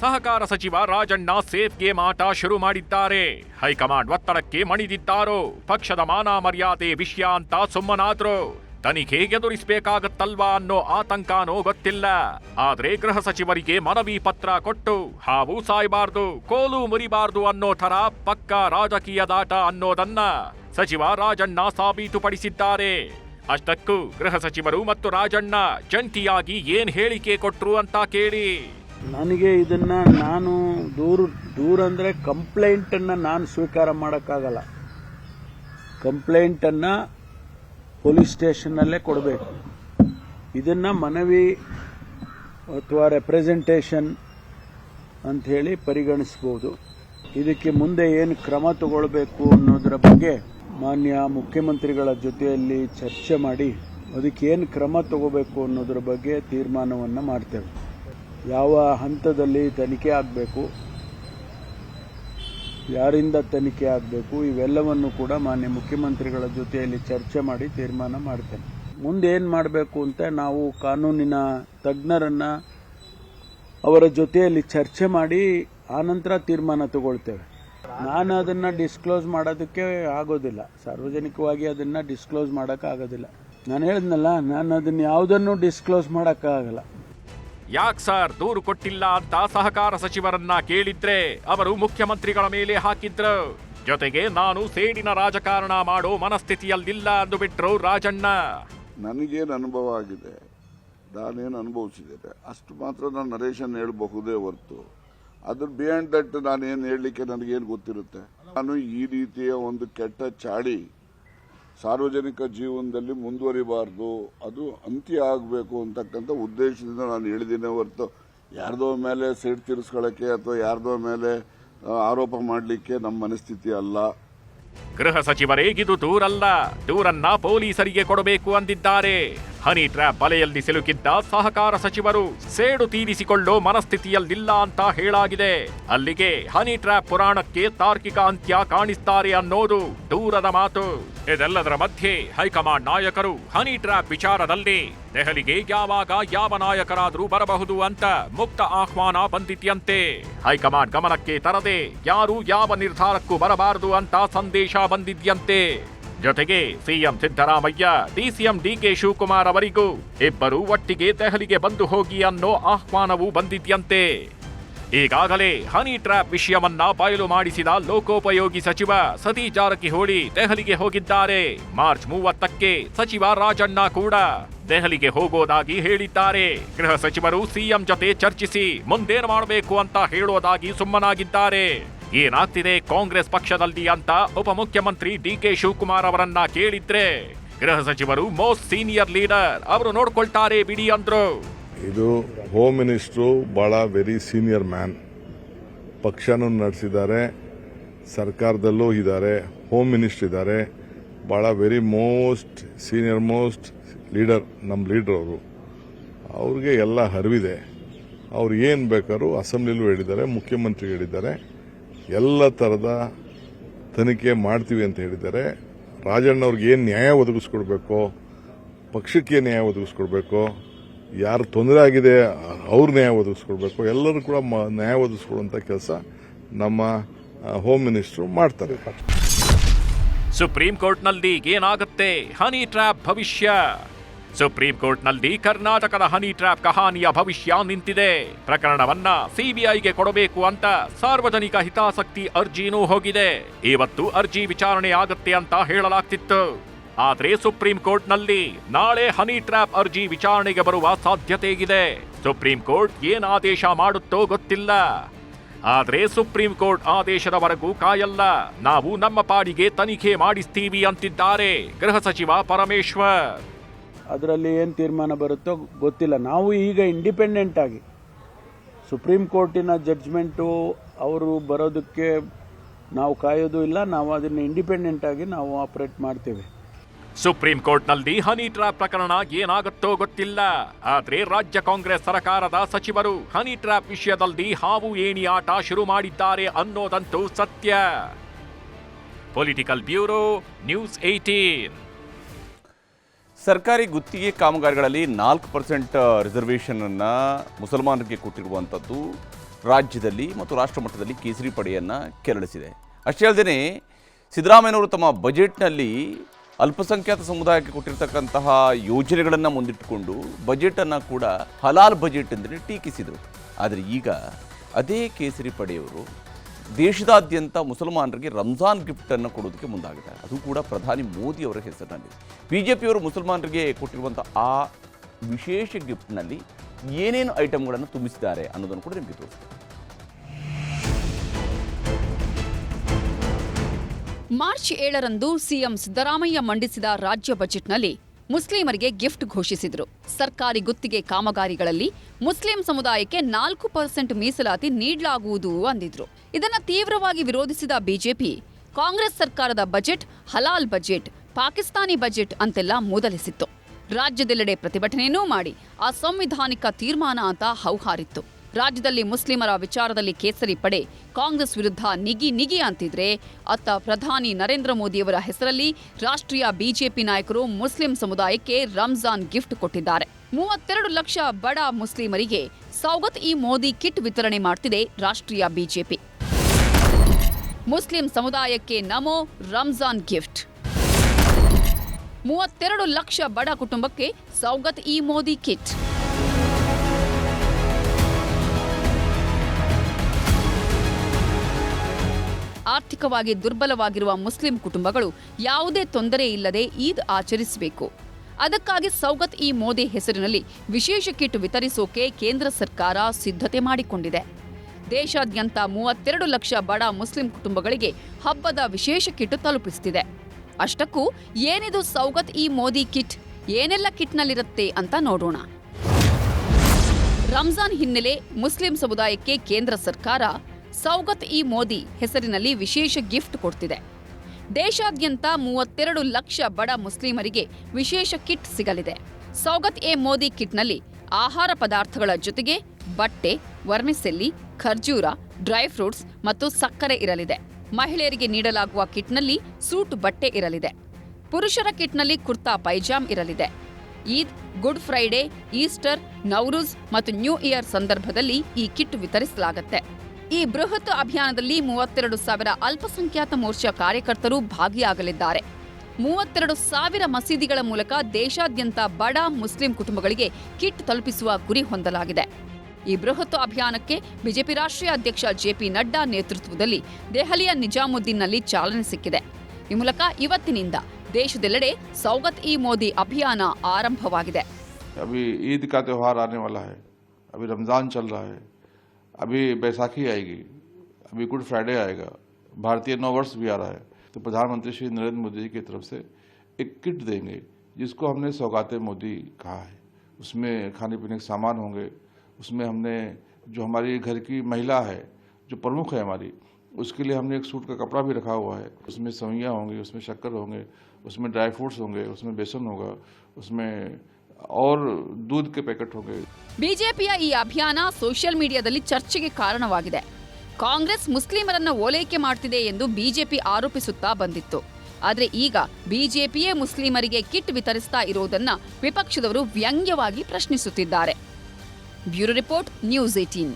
E: ಸಹಕಾರ ಸಚಿವ ರಾಜಣ್ಣ ಸೇಫ್ ಗೇಮ್ ಆಟ ಶುರು ಮಾಡಿದ್ದಾರೆ. ಹೈಕಮಾಂಡ್ ಒತ್ತಡಕ್ಕೆ ಮಣಿದಿದ್ದಾರೋ? ಪಕ್ಷದ ಮಾನ ಮರ್ಯಾದೆ ವಿಷಯ ಅಂತ ಸುಮ್ಮನಾದ್ರು? ತನಿಖೆ ಎದುರಿಸಬೇಕಾಗತ್ತಲ್ವಾ ಅನ್ನೋ ಆತಂಕನೋ ಗೊತ್ತಿಲ್ಲ. ಆದ್ರೆ ಗೃಹ ಸಚಿವರಿಗೆ ಮನವಿ ಪತ್ರ ಕೊಟ್ಟು, ಹಾವು ಸಾಯಬಾರ್ದು, ಕೋಲು ಮುರಿಬಾರ್ದು ಅನ್ನೋ ಥರ ಪಕ್ಕ ರಾಜಕೀಯದಾಟ ಅನ್ನೋದನ್ನ ಸಚಿವ ರಾಜಣ್ಣ ಸಾಬೀತುಪಡಿಸಿದ್ದಾರೆ. ಅಷ್ಟಕ್ಕೂ ಗೃಹ ಸಚಿವರು ಮತ್ತು ರಾಜಣ್ಣ ಜಂಟಿಯಾಗಿ ಏನ್ ಹೇಳಿಕೆ ಕೊಟ್ರು ಅಂತ ಕೇಳಿ.
G: ನನಗೆ ಇದನ್ನ ನಾನು ದೂರು, ದೂರ ಅಂದರೆ ಕಂಪ್ಲೇಂಟನ್ನು ನಾನು ಸ್ವೀಕಾರ ಮಾಡೋಕ್ಕಾಗಲ್ಲ. ಕಂಪ್ಲೇಂಟನ್ನು ಪೊಲೀಸ್ ಸ್ಟೇಷನ್ನಲ್ಲೇ ಕೊಡಬೇಕು. ಇದನ್ನು ಮನವಿ ಅಥವಾ ರೆಪ್ರೆಸೆಂಟೇಷನ್ ಅಂಥೇಳಿ ಪರಿಗಣಿಸ್ಬೋದು. ಇದಕ್ಕೆ ಮುಂದೆ ಏನು ಕ್ರಮ ತಗೊಳ್ಬೇಕು ಅನ್ನೋದರ ಬಗ್ಗೆ ಮಾನ್ಯ ಮುಖ್ಯಮಂತ್ರಿಗಳ ಜೊತೆಯಲ್ಲಿ ಚರ್ಚೆ ಮಾಡಿ ಅದಕ್ಕೆ ಏನು ಕ್ರಮ ತಗೋಬೇಕು ಅನ್ನೋದರ ಬಗ್ಗೆ ತೀರ್ಮಾನವನ್ನು ಮಾಡ್ತೇವೆ. ಯಾವ ಹಂತದಲ್ಲಿ ತನಿಖೆ ಆಗಬೇಕು ಯಾರಿಂದ ತನಿಖೆ ಆಗಬೇಕು, ಇವೆಲ್ಲವನ್ನು ಕೂಡ ಮಾನ್ಯ ಮುಖ್ಯಮಂತ್ರಿಗಳ ಜೊತೆಯಲ್ಲಿ ಚರ್ಚೆ ಮಾಡಿ ತೀರ್ಮಾನ ಮಾಡ್ತೇನೆ. ಮುಂದೆ ಏನು ಮಾಡಬೇಕು ಅಂತ ನಾವು ಕಾನೂನಿನ ತಜ್ಞರನ್ನ ಅವರ ಜೊತೆಯಲ್ಲಿ ಚರ್ಚೆ ಮಾಡಿ ಆನಂತರ ತೀರ್ಮಾನ ತಗೊಳ್ತೇವೆ. ನಾನು ಅದನ್ನು ಡಿಸ್ಕ್ಲೋಸ್ ಮಾಡೋದಕ್ಕೆ ಆಗೋದಿಲ್ಲ. ಸಾರ್ವಜನಿಕವಾಗಿ ಅದನ್ನು ಡಿಸ್ಕ್ಲೋಸ್ ಮಾಡೋಕ್ಕಾಗೋದಿಲ್ಲ. ನಾನು ಹೇಳಿದ್ನಲ್ಲ, ನಾನು ಅದನ್ನು ಯಾವುದನ್ನು ಡಿಸ್ಕ್ಲೋಸ್ ಮಾಡೋಕ್ಕಾಗಲ್ಲ.
E: ಯಾಕ್ ಸರ್ ದೂರು ಕೊಟ್ಟಿಲ್ಲ ಅಂತ ಸಹಕಾರ ಸಚಿವರನ್ನ ಕೇಳಿದ್ರೆ ಅವರು ಮುಖ್ಯಮಂತ್ರಿಗಳ ಮೇಲೆ ಹಾಕಿದ್ರು. ಜೊತೆಗೆ ನಾನು ಸೇಡಿನ ರಾಜಕಾರಣ ಮಾಡೋ ಮನಸ್ಥಿತಿಯಲ್ಲಿಲ್ಲ ಅಂದು ಬಿಟ್ರು ರಾಜಣ್ಣ.
F: ನನಗೇನು ಅನುಭವ ಆಗಿದೆ? ನಾನೇನು ಅನುಭವಿಸಿದ್ದೇನೆ? ಅಷ್ಟು ಮಾತ್ರ ನಾನು ನರೇಶನ್ ಹೇಳಬಹುದೇ ಹೊರತು. ಅದ್ರ ಬಿಯಾಂಡ್ ದಟ್ ನಾನೇನು ಹೇಳಲಿಕ್ಕೆ ನನಗೇನು ಗೊತ್ತಿರುತ್ತೆ? ನಾನು ಈ ರೀತಿಯ ಒಂದು ಕೆಟ್ಟ ಚಾಳಿ ಸಾರ್ವಜನಿಕ ಜೀವನದಲ್ಲಿ ಮುಂದುವರಿಬಾರ್ದು, ಅದು ಅಂತ್ಯ ಆಗಬೇಕು ಅಂತಕ್ಕಂಥ ಉದ್ದೇಶದಿಂದ ನಾನು ಹೇಳಿದ್ದೇನೆ ಹೊರತು ಯಾರ್ದೋ ಮೇಲೆ ಸೇಡ್ ತೀರಿಸ್ಕೊಳ್ಳೋಕ್ಕೆ ಅಥವಾ ಯಾರ್ದೋ ಮೇಲೆ ಆರೋಪ ಮಾಡಲಿಕ್ಕೆ ನಮ್ಮ ಮನಸ್ಥಿತಿ ಅಲ್ಲ.
E: ಗೃಹ ಸಚಿವರೇ, ಇದು ದೂರಲ್ಲ. ದೂರನ್ನ ಪೊಲೀಸರಿಗೆ ಕೊಡಬೇಕು ಅಂದಿದ್ದಾರೆ. ಹನಿ ಟ್ರ್ಯಾಪ್ ಬಲೆಯಲ್ಲಿ ಸಿಲುಕಿದ್ದ ಸಹಕಾರ ಸಚಿವರು ಸೇಡು ತೀರಿಸಿಕೊಳ್ಳೋ ಮನಸ್ಥಿತಿಯಲ್ಲಿಲ್ಲ ಅಂತ ಹೇಳಾಗಿದೆ. ಅಲ್ಲಿಗೆ ಹನಿ ಟ್ರ್ಯಾಪ್ ಪುರಾಣಕ್ಕೆ ತಾರ್ಕಿಕ ಅಂತ್ಯ ಕಾಣಿಸ್ತಾರೆ ಅನ್ನೋದು ದೂರದ ಮಾತು. ಇದೆಲ್ಲದರ ಮಧ್ಯೆ ಹೈಕಮಾಂಡ್ ನಾಯಕರು ಹನಿ ಟ್ರ್ಯಾಪ್ ವಿಚಾರದಲ್ಲಿ ದೆಹಲಿಗೆ ಯಾವಾಗ ಯಾವ ನಾಯಕರಾದರೂ ಬರಬಹುದು ಅಂತ ಮುಕ್ತ ಆಹ್ವಾನ ಬಂದಿದ್ಯಂತೆ ಹೈಕಮಾಂಡ್ ಗಮನಕ್ಕೆ ತರದೆ ಯಾರು ಯಾವ ನಿರ್ಧಾರಕ್ಕೂ ಬರಬಾರದು ಅಂತ ಸಂದೇಶ ಬಂದಿದ್ಯಂತೆ. ಜೊತೆಗೆ CM Siddaramaiah, DCM DK Shivakumar ಅವರಿಗೂ ಇಬ್ಬರು ಒಟ್ಟಿಗೆ ದೆಹಲಿಗೆ ಬಂದು ಹೋಗಿ ಅನ್ನೋ ಆಹ್ವಾನವೂ ಬಂದಿದ್ಯಂತೆ. ಈಗಾಗಲೇ ಹನಿ ಟ್ರ್ಯಾಪ್ ವಿಷಯವನ್ನ ಬಯಲು ಮಾಡಿಸಿದ ಲೋಕೋಪಯೋಗಿ ಸಚಿವ ಸತಿ ಜಾರಕಿಹೊಳಿ ದೆಹಲಿಗೆ ಹೋಗಿದ್ದಾರೆ. ಮಾರ್ಚ್ ಮೂವತ್ತಕ್ಕೆ ಸಚಿವ ರಾಜಣ್ಣ ಕೂಡ ದೆಹಲಿಗೆ ಹೋಗೋದಾಗಿ ಹೇಳಿದ್ದಾರೆ. ಗೃಹ ಸಚಿವರು ಸಿಎಂ ಜೊತೆ ಚರ್ಚಿಸಿ ಮುಂದೇನು ಮಾಡಬೇಕು ಅಂತ ಹೇಳೋದಾಗಿ ಸುಮ್ಮನಾಗಿದ್ದಾರೆ. ಏನಾಗ್ತಿದೆ ಕಾಂಗ್ರೆಸ್ ಪಕ್ಷದಲ್ಲಿ ಅಂತ ಉಪಮುಖ್ಯಮಂತ್ರಿ ಡಿಕೆ ಶಿವಕುಮಾರ್ ಅವರನ್ನ ಕೇಳಿದ್ರೆ ಗೃಹ ಸಚಿವರು ಮೋಸ್ಟ್ ಸೀನಿಯರ್ ಲೀಡರ್ ಅವರು ನೋಡ್ಕೊಳ್ತಾರೆ ಬಿಡಿ ಅಂದ್ರು.
B: ಇದು ಹೋಮ್ ಮಿನಿಸ್ಟ್ರು ಬಹಳ ವೆರಿ ಸೀನಿಯರ್ ಮ್ಯಾನ್ ಪಕ್ಷನೂ ನಡೆಸಿದ್ದಾರೆ, ಸರ್ಕಾರದಲ್ಲೂ ಇದ್ದಾರೆ ಹೋಮ್ ಮಿನಿಸ್ಟರ್ ಇದ್ದಾರೆ. ಭಾಳ very most senior most leader ನಮ್ಮ ಲೀಡರ್ ಅವರು. ಅವ್ರಿಗೆ ಎಲ್ಲ ಅರಿವಿದೆ ಅವ್ರು ಏನು ಬೇಕಾದ್ರೂ ಅಸೆಂಬ್ಲಿಲೂ ಹೇಳಿದ್ದಾರೆ, ಮುಖ್ಯಮಂತ್ರಿ ಹೇಳಿದ್ದಾರೆ. ಎಲ್ಲ ಥರದ ತನಿಖೆ ಮಾಡ್ತೀವಿ ಅಂತ ಹೇಳಿದ್ದಾರೆ. ರಾಜಣ್ಣವ್ರಿಗೆ ಏನು ನ್ಯಾಯ ಒದಗಿಸ್ಕೊಡ್ಬೇಕು, ಪಕ್ಷಕ್ಕೆ ನ್ಯಾಯ ಒದಗಿಸ್ಕೊಡ್ಬೇಕು, ಯಾರು ತೊಂದರೆ ಆಗಿದೆ ಅವ್ರ ನ್ಯಾಯ ಒದಗಿಸ್ಕೊಡ್ಬೇಕು, ಎಲ್ಲರೂ ಕೂಡ ನ್ಯಾಯ ಒದಗಿಸ್ಕೊಡುವಂಥ ಕೆಲಸ ನಮ್ಮ ಹೋಮ್ ಮಿನಿಸ್ಟ್ರು ಮಾಡ್ತಾರೆ.
E: ಸುಪ್ರೀಂ ಕೋರ್ಟ್ನಲ್ಲಿ ಏನಾಗುತ್ತೆ ಹನಿ ಟ್ರ್ಯಾಪ್ ಭವಿಷ್ಯ. ಸುಪ್ರೀಂ ಕೋರ್ಟ್ನಲ್ಲಿ ಕರ್ನಾಟಕದ ಹನಿ ಟ್ರ್ಯಾಪ್ ಕಹಾನಿಯ ಭವಿಷ್ಯ ನಿಂತಿದೆ. ಪ್ರಕರಣವನ್ನ ಸಿಬಿಐಗೆ ಕೊಡಬೇಕು ಅಂತ ಸಾರ್ವಜನಿಕ ಹಿತಾಸಕ್ತಿ ಅರ್ಜಿನೂ ಹೋಗಿದೆ. ಇವತ್ತು ಅರ್ಜಿ ವಿಚಾರಣೆ ಆಗತ್ತೆ ಅಂತ ಹೇಳಲಾಗ್ತಿತ್ತು. ಆದ್ರೆ ಸುಪ್ರೀಂ ಕೋರ್ಟ್ನಲ್ಲಿ ನಾಳೆ ಹನಿ ಟ್ರ್ಯಾಪ್ ಅರ್ಜಿ ವಿಚಾರಣೆಗೆ ಬರುವ ಸಾಧ್ಯತೆ ಇದೆ. ಸುಪ್ರೀಂ ಕೋರ್ಟ್ ಏನ್ ಆದೇಶ ಮಾಡುತ್ತೋ ಗೊತ್ತಿಲ್ಲ. ಆದ್ರೆ ಸುಪ್ರೀಂ ಕೋರ್ಟ್ ಆದೇಶದವರೆಗೂ ಕಾಯಲ್ಲ. ನಾವು ನಮ್ಮ ಪಾಡಿಗೆ ತನಿಖೆ ಮಾಡಿಸ್ತೀವಿ ಅಂತಿದ್ದಾರೆ ಗೃಹ ಸಚಿವ ಪರಮೇಶ್ವರ್.
G: ಅದರಲ್ಲಿ ಏನು ತೀರ್ಮಾನ ಬರುತ್ತೋ ಗೊತ್ತಿಲ್ಲ. ನಾವು ಈಗ ಇಂಡಿಪೆಂಡೆಂಟ್ ಆಗಿ ಸುಪ್ರೀಂ ಕೋರ್ಟಿನ ಜಡ್ಜ್ಮೆಂಟು ಅವರು ಬರೋದಕ್ಕೆ ನಾವು ಕಾಯೋದು ಇಲ್ಲ, ನಾವು ಅದನ್ನು ಇಂಡಿಪೆಂಡೆಂಟ್ ಆಗಿ ನಾವು ಆಪರೇಟ್ ಮಾಡ್ತೇವೆ.
E: ಸುಪ್ರೀಂ ಕೋರ್ಟ್ನಲ್ಲಿ ಹನಿ ಟ್ರ್ಯಾಪ್ ಪ್ರಕರಣ ಏನಾಗುತ್ತೋ ಗೊತ್ತಿಲ್ಲ. ಆದರೆ ರಾಜ್ಯ ಕಾಂಗ್ರೆಸ್ ಸರ್ಕಾರದ ಸಚಿವರು ಹನಿ ಟ್ರ್ಯಾಪ್ ವಿಷಯದಲ್ಲಿ ಹಾವು ಏಣಿ ಆಟ ಶುರು ಮಾಡಿದ್ದಾರೆ ಅನ್ನೋದಂತೂ ಸತ್ಯ. ಪೊಲಿಟಿಕಲ್ ಬ್ಯೂರೋ ನ್ಯೂಸ್ ಏಟೀನ್
A: ಸರ್ಕಾರಿ ಗುತ್ತಿಗೆ ಕಾಮಗಾರಿಗಳಲ್ಲಿ ನಾಲ್ಕು ಪರ್ಸೆಂಟ್ ರಿಸರ್ವೇಷನನ್ನು ಮುಸಲ್ಮಾನರಿಗೆ ಕೊಟ್ಟಿರುವಂಥದ್ದು ರಾಜ್ಯದಲ್ಲಿ ಮತ್ತು ರಾಷ್ಟ್ರ ಮಟ್ಟದಲ್ಲಿ ಕೇಸರಿ ಪಡೆಯನ್ನು ಕೆರಳಿಸಿದೆ. ಅಷ್ಟೇ ಅಲ್ಲದೆ ಸಿದ್ದರಾಮಯ್ಯನವರು ತಮ್ಮ ಬಜೆಟ್ನಲ್ಲಿ ಅಲ್ಪಸಂಖ್ಯಾತ ಸಮುದಾಯಕ್ಕೆ ಕೊಟ್ಟಿರ್ತಕ್ಕಂತಹ ಯೋಜನೆಗಳನ್ನು ಮುಂದಿಟ್ಟುಕೊಂಡು ಬಜೆಟನ್ನು ಕೂಡ ಹಲಾಲ್ ಬಜೆಟ್ ಎಂದರೆ ಟೀಕಿಸಿದರು. ಆದರೆ ಈಗ ಅದೇ ಕೇಸರಿ ಪಡೆಯವರು ದೇಶದಾದ್ಯಂತ ಮುಸಲ್ಮಾನರಿಗೆ ರಂಜಾನ್ ಗಿಫ್ಟ್ ಅನ್ನು ಕೊಡೋದಕ್ಕೆ ಮುಂದಾಗಿದ್ದಾರೆ ಅದು ಕೂಡ ಪ್ರಧಾನಿ ಮೋದಿ ಅವರ ಹೆಸರಿನಲ್ಲಿ. ಬಿ ಜೆ ಪಿಯವರು ಮುಸಲ್ಮಾನರಿಗೆ ಕೊಟ್ಟಿರುವಂಥ ಆ ವಿಶೇಷ ಗಿಫ್ಟ್ನಲ್ಲಿ ಏನೇನು ಐಟಮ್ಗಳನ್ನು ತುಂಬಿಸಿದ್ದಾರೆ ಅನ್ನೋದನ್ನು ಕೂಡ ನಿಮಗೆ ತೋರಿಸ್ತಾರೆ
H: ಮಾರ್ಚ್ ಏಳರಂದು ಸಿಎಂ ಸಿದ್ದರಾಮಯ್ಯ ಮಂಡಿಸಿದ ರಾಜ್ಯ ಬಜೆಟ್ನಲ್ಲಿ ಮುಸ್ಲಿಮರಿಗೆ ಗಿಫ್ಟ್ ಘೋಷಿಸಿದರು. ಸರ್ಕಾರಿ ಗುತ್ತಿಗೆ ಕಾಮಗಾರಿಗಳಲ್ಲಿ ಮುಸ್ಲಿಂ ಸಮುದಾಯಕ್ಕೆ ನಾಲ್ಕು ಪರ್ಸೆಂಟ್ ಮೀಸಲಾತಿ ನೀಡಲಾಗುವುದು ಅಂದಿದ್ರು. ಇದನ್ನು ತೀವ್ರವಾಗಿ ವಿರೋಧಿಸಿದ ಬಿಜೆಪಿ, ಕಾಂಗ್ರೆಸ್ ಸರ್ಕಾರದ budget, halal budget, Pakistani budget ಅಂತೆಲ್ಲ ಮೂದಲಿಸಿತ್ತು. ರಾಜ್ಯದೆಲ್ಲೆಡೆ ಪ್ರತಿಭಟನೆಯನ್ನೂ ಮಾಡಿ ಅಸಂವಿಧಾನಿಕ ತೀರ್ಮಾನ ಅಂತ ಹೌಹಾರಿತ್ತು. ರಾಜ್ಯದಲ್ಲಿ ಮುಸ್ಲಿಮರ ವಿಚಾರದಲ್ಲಿ ಕೇಸರಿ ಪಡೆ. ಕಾಂಗ್ರೆಸ್ ವಿರುದ್ಧ ನಿಗಿ ನಿಗಿ ಅಂತಿದ್ರೆ, ಅತ್ತ ಪ್ರಧಾನಿ ನರೇಂದ್ರ ಮೋದಿಯವರ ಹೆಸರಲ್ಲಿ ರಾಷ್ಟ್ರೀಯ ಬಿಜೆಪಿ ನಾಯಕರು ಮುಸ್ಲಿಂ ಸಮುದಾಯಕ್ಕೆ ರಂಜಾನ್ ಗಿಫ್ಟ್ ಕೊಟ್ಟಿದ್ದಾರೆ. ಮೂವತ್ತೆರಡು ಲಕ್ಷ ಬಡ ಮುಸ್ಲಿಮರಿಗೆ ಸೌಗತ್ ಇ ಮೋದಿ ಕಿಟ್ ವಿತರಣೆ ಮಾಡ್ತಿದೆ ರಾಷ್ಟ್ರೀಯ ಬಿಜೆಪಿ. ಮುಸ್ಲಿಂ ಸಮುದಾಯಕ್ಕೆ ನಮೋ ರಂಜಾನ್ ಗಿಫ್ಟ್. ಮೂವತ್ತೆರಡು ಲಕ್ಷ ಬಡ ಕುಟುಂಬಕ್ಕೆ ಸೌಗತ್ ಇ ಮೋದಿ ಕಿಟ್. ಆರ್ಥಿಕವಾಗಿ ದುರ್ಬಲವಾಗಿರುವ ಮುಸ್ಲಿಂ ಕುಟುಂಬಗಳು ಯಾವುದೇ ತೊಂದರೆ ಇಲ್ಲದೆ ಈದ್ ಆಚರಿಸಬೇಕು. ಅದಕ್ಕಾಗಿ ಸೌಗತ್ ಇ ಮೋದಿ ಹೆಸರಿನಲ್ಲಿ ವಿಶೇಷ ಕಿಟ್ ವಿತರಿಸೋಕೆ ಕೇಂದ್ರ ಸರ್ಕಾರ ಸಿದ್ಧತೆ ಮಾಡಿಕೊಂಡಿದೆ. ದೇಶಾದ್ಯಂತ ಮೂವತ್ತೆರಡು ಲಕ್ಷ ಬಡ ಮುಸ್ಲಿಂ ಕುಟುಂಬಗಳಿಗೆ ಹಬ್ಬದ ವಿಶೇಷ ಕಿಟ್ ತಲುಪಿಸುತ್ತಿದೆ ಅಷ್ಟಕ್ಕೂ ಏನಿದು ಸೌಗತ್ ಇ ಮೋದಿ ಕಿಟ್? ಏನೆಲ್ಲ ಕಿಟ್ನಲ್ಲಿರುತ್ತೆ ಅಂತ ನೋಡೋಣ. ರಂಜಾನ್ ಹಿನ್ನೆಲೆ ಮುಸ್ಲಿಂ ಸಮುದಾಯಕ್ಕೆ ಕೇಂದ್ರ ಸರ್ಕಾರ ಸೌಗತ್ ಇ ಮೋದಿ ಹೆಸರಿನಲ್ಲಿ ವಿಶೇಷ ಗಿಫ್ಟ್ ಕೊಡ್ತಿದೆ. ದೇಶಾದ್ಯಂತ ಮೂವತ್ತೆರಡು ಲಕ್ಷ ಬಡ ಮುಸ್ಲಿಮರಿಗೆ ವಿಶೇಷ ಕಿಟ್ ಸಿಗಲಿದೆ. ಸೌಗತ್ ಎ ಮೋದಿ ಕಿಟ್ನಲ್ಲಿ ಆಹಾರ ಪದಾರ್ಥಗಳ ಜೊತೆಗೆ ಬಟ್ಟೆ ವರ್ಮಿಸೆಲ್ಲಿ ಖರ್ಜೂರ, ಡ್ರೈ ಫ್ರೂಟ್ಸ್ ಮತ್ತು ಸಕ್ಕರೆ ಇರಲಿದೆ. ಮಹಿಳೆಯರಿಗೆ ನೀಡಲಾಗುವ ಕಿಟ್ನಲ್ಲಿ ಸೂಟ್ ಬಟ್ಟೆ ಇರಲಿದೆ. ಪುರುಷರ ಕಿಟ್ನಲ್ಲಿ ಕುರ್ತಾ ಪೈಜಾಮ್ ಇರಲಿದೆ. Eid, good Friday, Easter, Nowruz ಮತ್ತು ನ್ಯೂ ಇಯರ್ ಸಂದರ್ಭದಲ್ಲಿ ಈ ಕಿಟ್ ವಿತರಿಸಲಾಗುತ್ತೆ. ಈ ಬೃಹತ್ ಅಭಿಯಾನದಲ್ಲಿ ಮೂವತ್ತೆರಡು ಸಾವಿರ ಅಲ್ಪಸಂಖ್ಯಾತ ಮೋರ್ಚಾ ಕಾರ್ಯಕರ್ತರು ಭಾಗಿಯಾಗಲಿದ್ದಾರೆ ಮೂವತ್ತೆರಡು ಸಾವಿರ ಮಸೀದಿಗಳ ಮೂಲಕ ದೇಶಾದ್ಯಂತ ಬಡ ಮುಸ್ಲಿಂ ಕುಟುಂಬಗಳಿಗೆ ಕಿಟ್ ತಲುಪಿಸುವ ಗುರಿ ಹೊಂದಲಾಗಿದೆ ಈ ಬೃಹತ್ ಅಭಿಯಾನಕ್ಕೆ ಬಿಜೆಪಿ ರಾಷ್ಟ್ರೀಯ ಅಧ್ಯಕ್ಷ ಜೆಪಿ ನಡ್ಡಾ ನೇತೃತ್ವದಲ್ಲಿ ದೆಹಲಿಯ ನಿಜಾಮುದ್ದೀನ್ನಲ್ಲಿ ಚಾಲನೆ ಸಿಕ್ಕಿದೆ ಈ ಮೂಲಕ ಇವತ್ತಿನಿಂದ ದೇಶದೆಲ್ಲೆಡೆ ಸೌಗತ್ ಇ ಮೋದಿ ಅಭಿಯಾನ ಆರಂಭವಾಗಿದೆ
I: अभी ईद का त्यौहार आने वाला है अभी रमज़ान चल रहा है अभी बैसाखी आएगी। अभी गुड फ्राइडे आएगा। भारतीय नव वर्ष भी आ रहा है। तो प्रधानमंत्री श्री नरेंद्र मोदी जी की तरफ़ से एक किट देंगे, जिसको हमने सौगाते मोदी कहा है। उसमें खाने पीने के सामान होंगे। उसमें हमने जो हमारी घर की महिला है, जो प्रमुख है हमारी, उसके लिए हमने एक सूट का कपड़ा भी रखा हुआ है। उसमें सवैयाँ होंगी, उसमें शक्कर होंगे, उसमें ड्राई फ्रूट्स होंगे, उसमें बेसन होगा, उसमें और दूध के पैकेट होंगे
H: ಬಿಜೆಪಿಯ ಈ ಅಭಿಯಾನ ಸೋಷಿಯಲ್ ಮೀಡಿಯಾದಲ್ಲಿ ಚರ್ಚೆಗೆ ಕಾರಣವಾಗಿದೆ ಕಾಂಗ್ರೆಸ್ ಮುಸ್ಲಿಮರನ್ನ ಓಲೈಕೆ ಮಾಡ್ತಿದೆ ಎಂದು ಬಿಜೆಪಿ ಆರೋಪಿಸುತ್ತಾ ಬಂದಿತ್ತು ಆದ್ರೆ ಈಗ ಬಿಜೆಪಿಯೇ ಮುಸ್ಲಿಮರಿಗೆ ಕಿಟ್ ವಿತರಿಸ್ತಾ ಇರೋದನ್ನ ವಿಪಕ್ಷದವರು ವ್ಯಂಗ್ಯವಾಗಿ ಪ್ರಶ್ನಿಸುತ್ತಿದ್ದಾರೆ ಬ್ಯೂರೋ ರಿಪೋರ್ಟ್ ನ್ಯೂಸ್ ಏಟೀನ್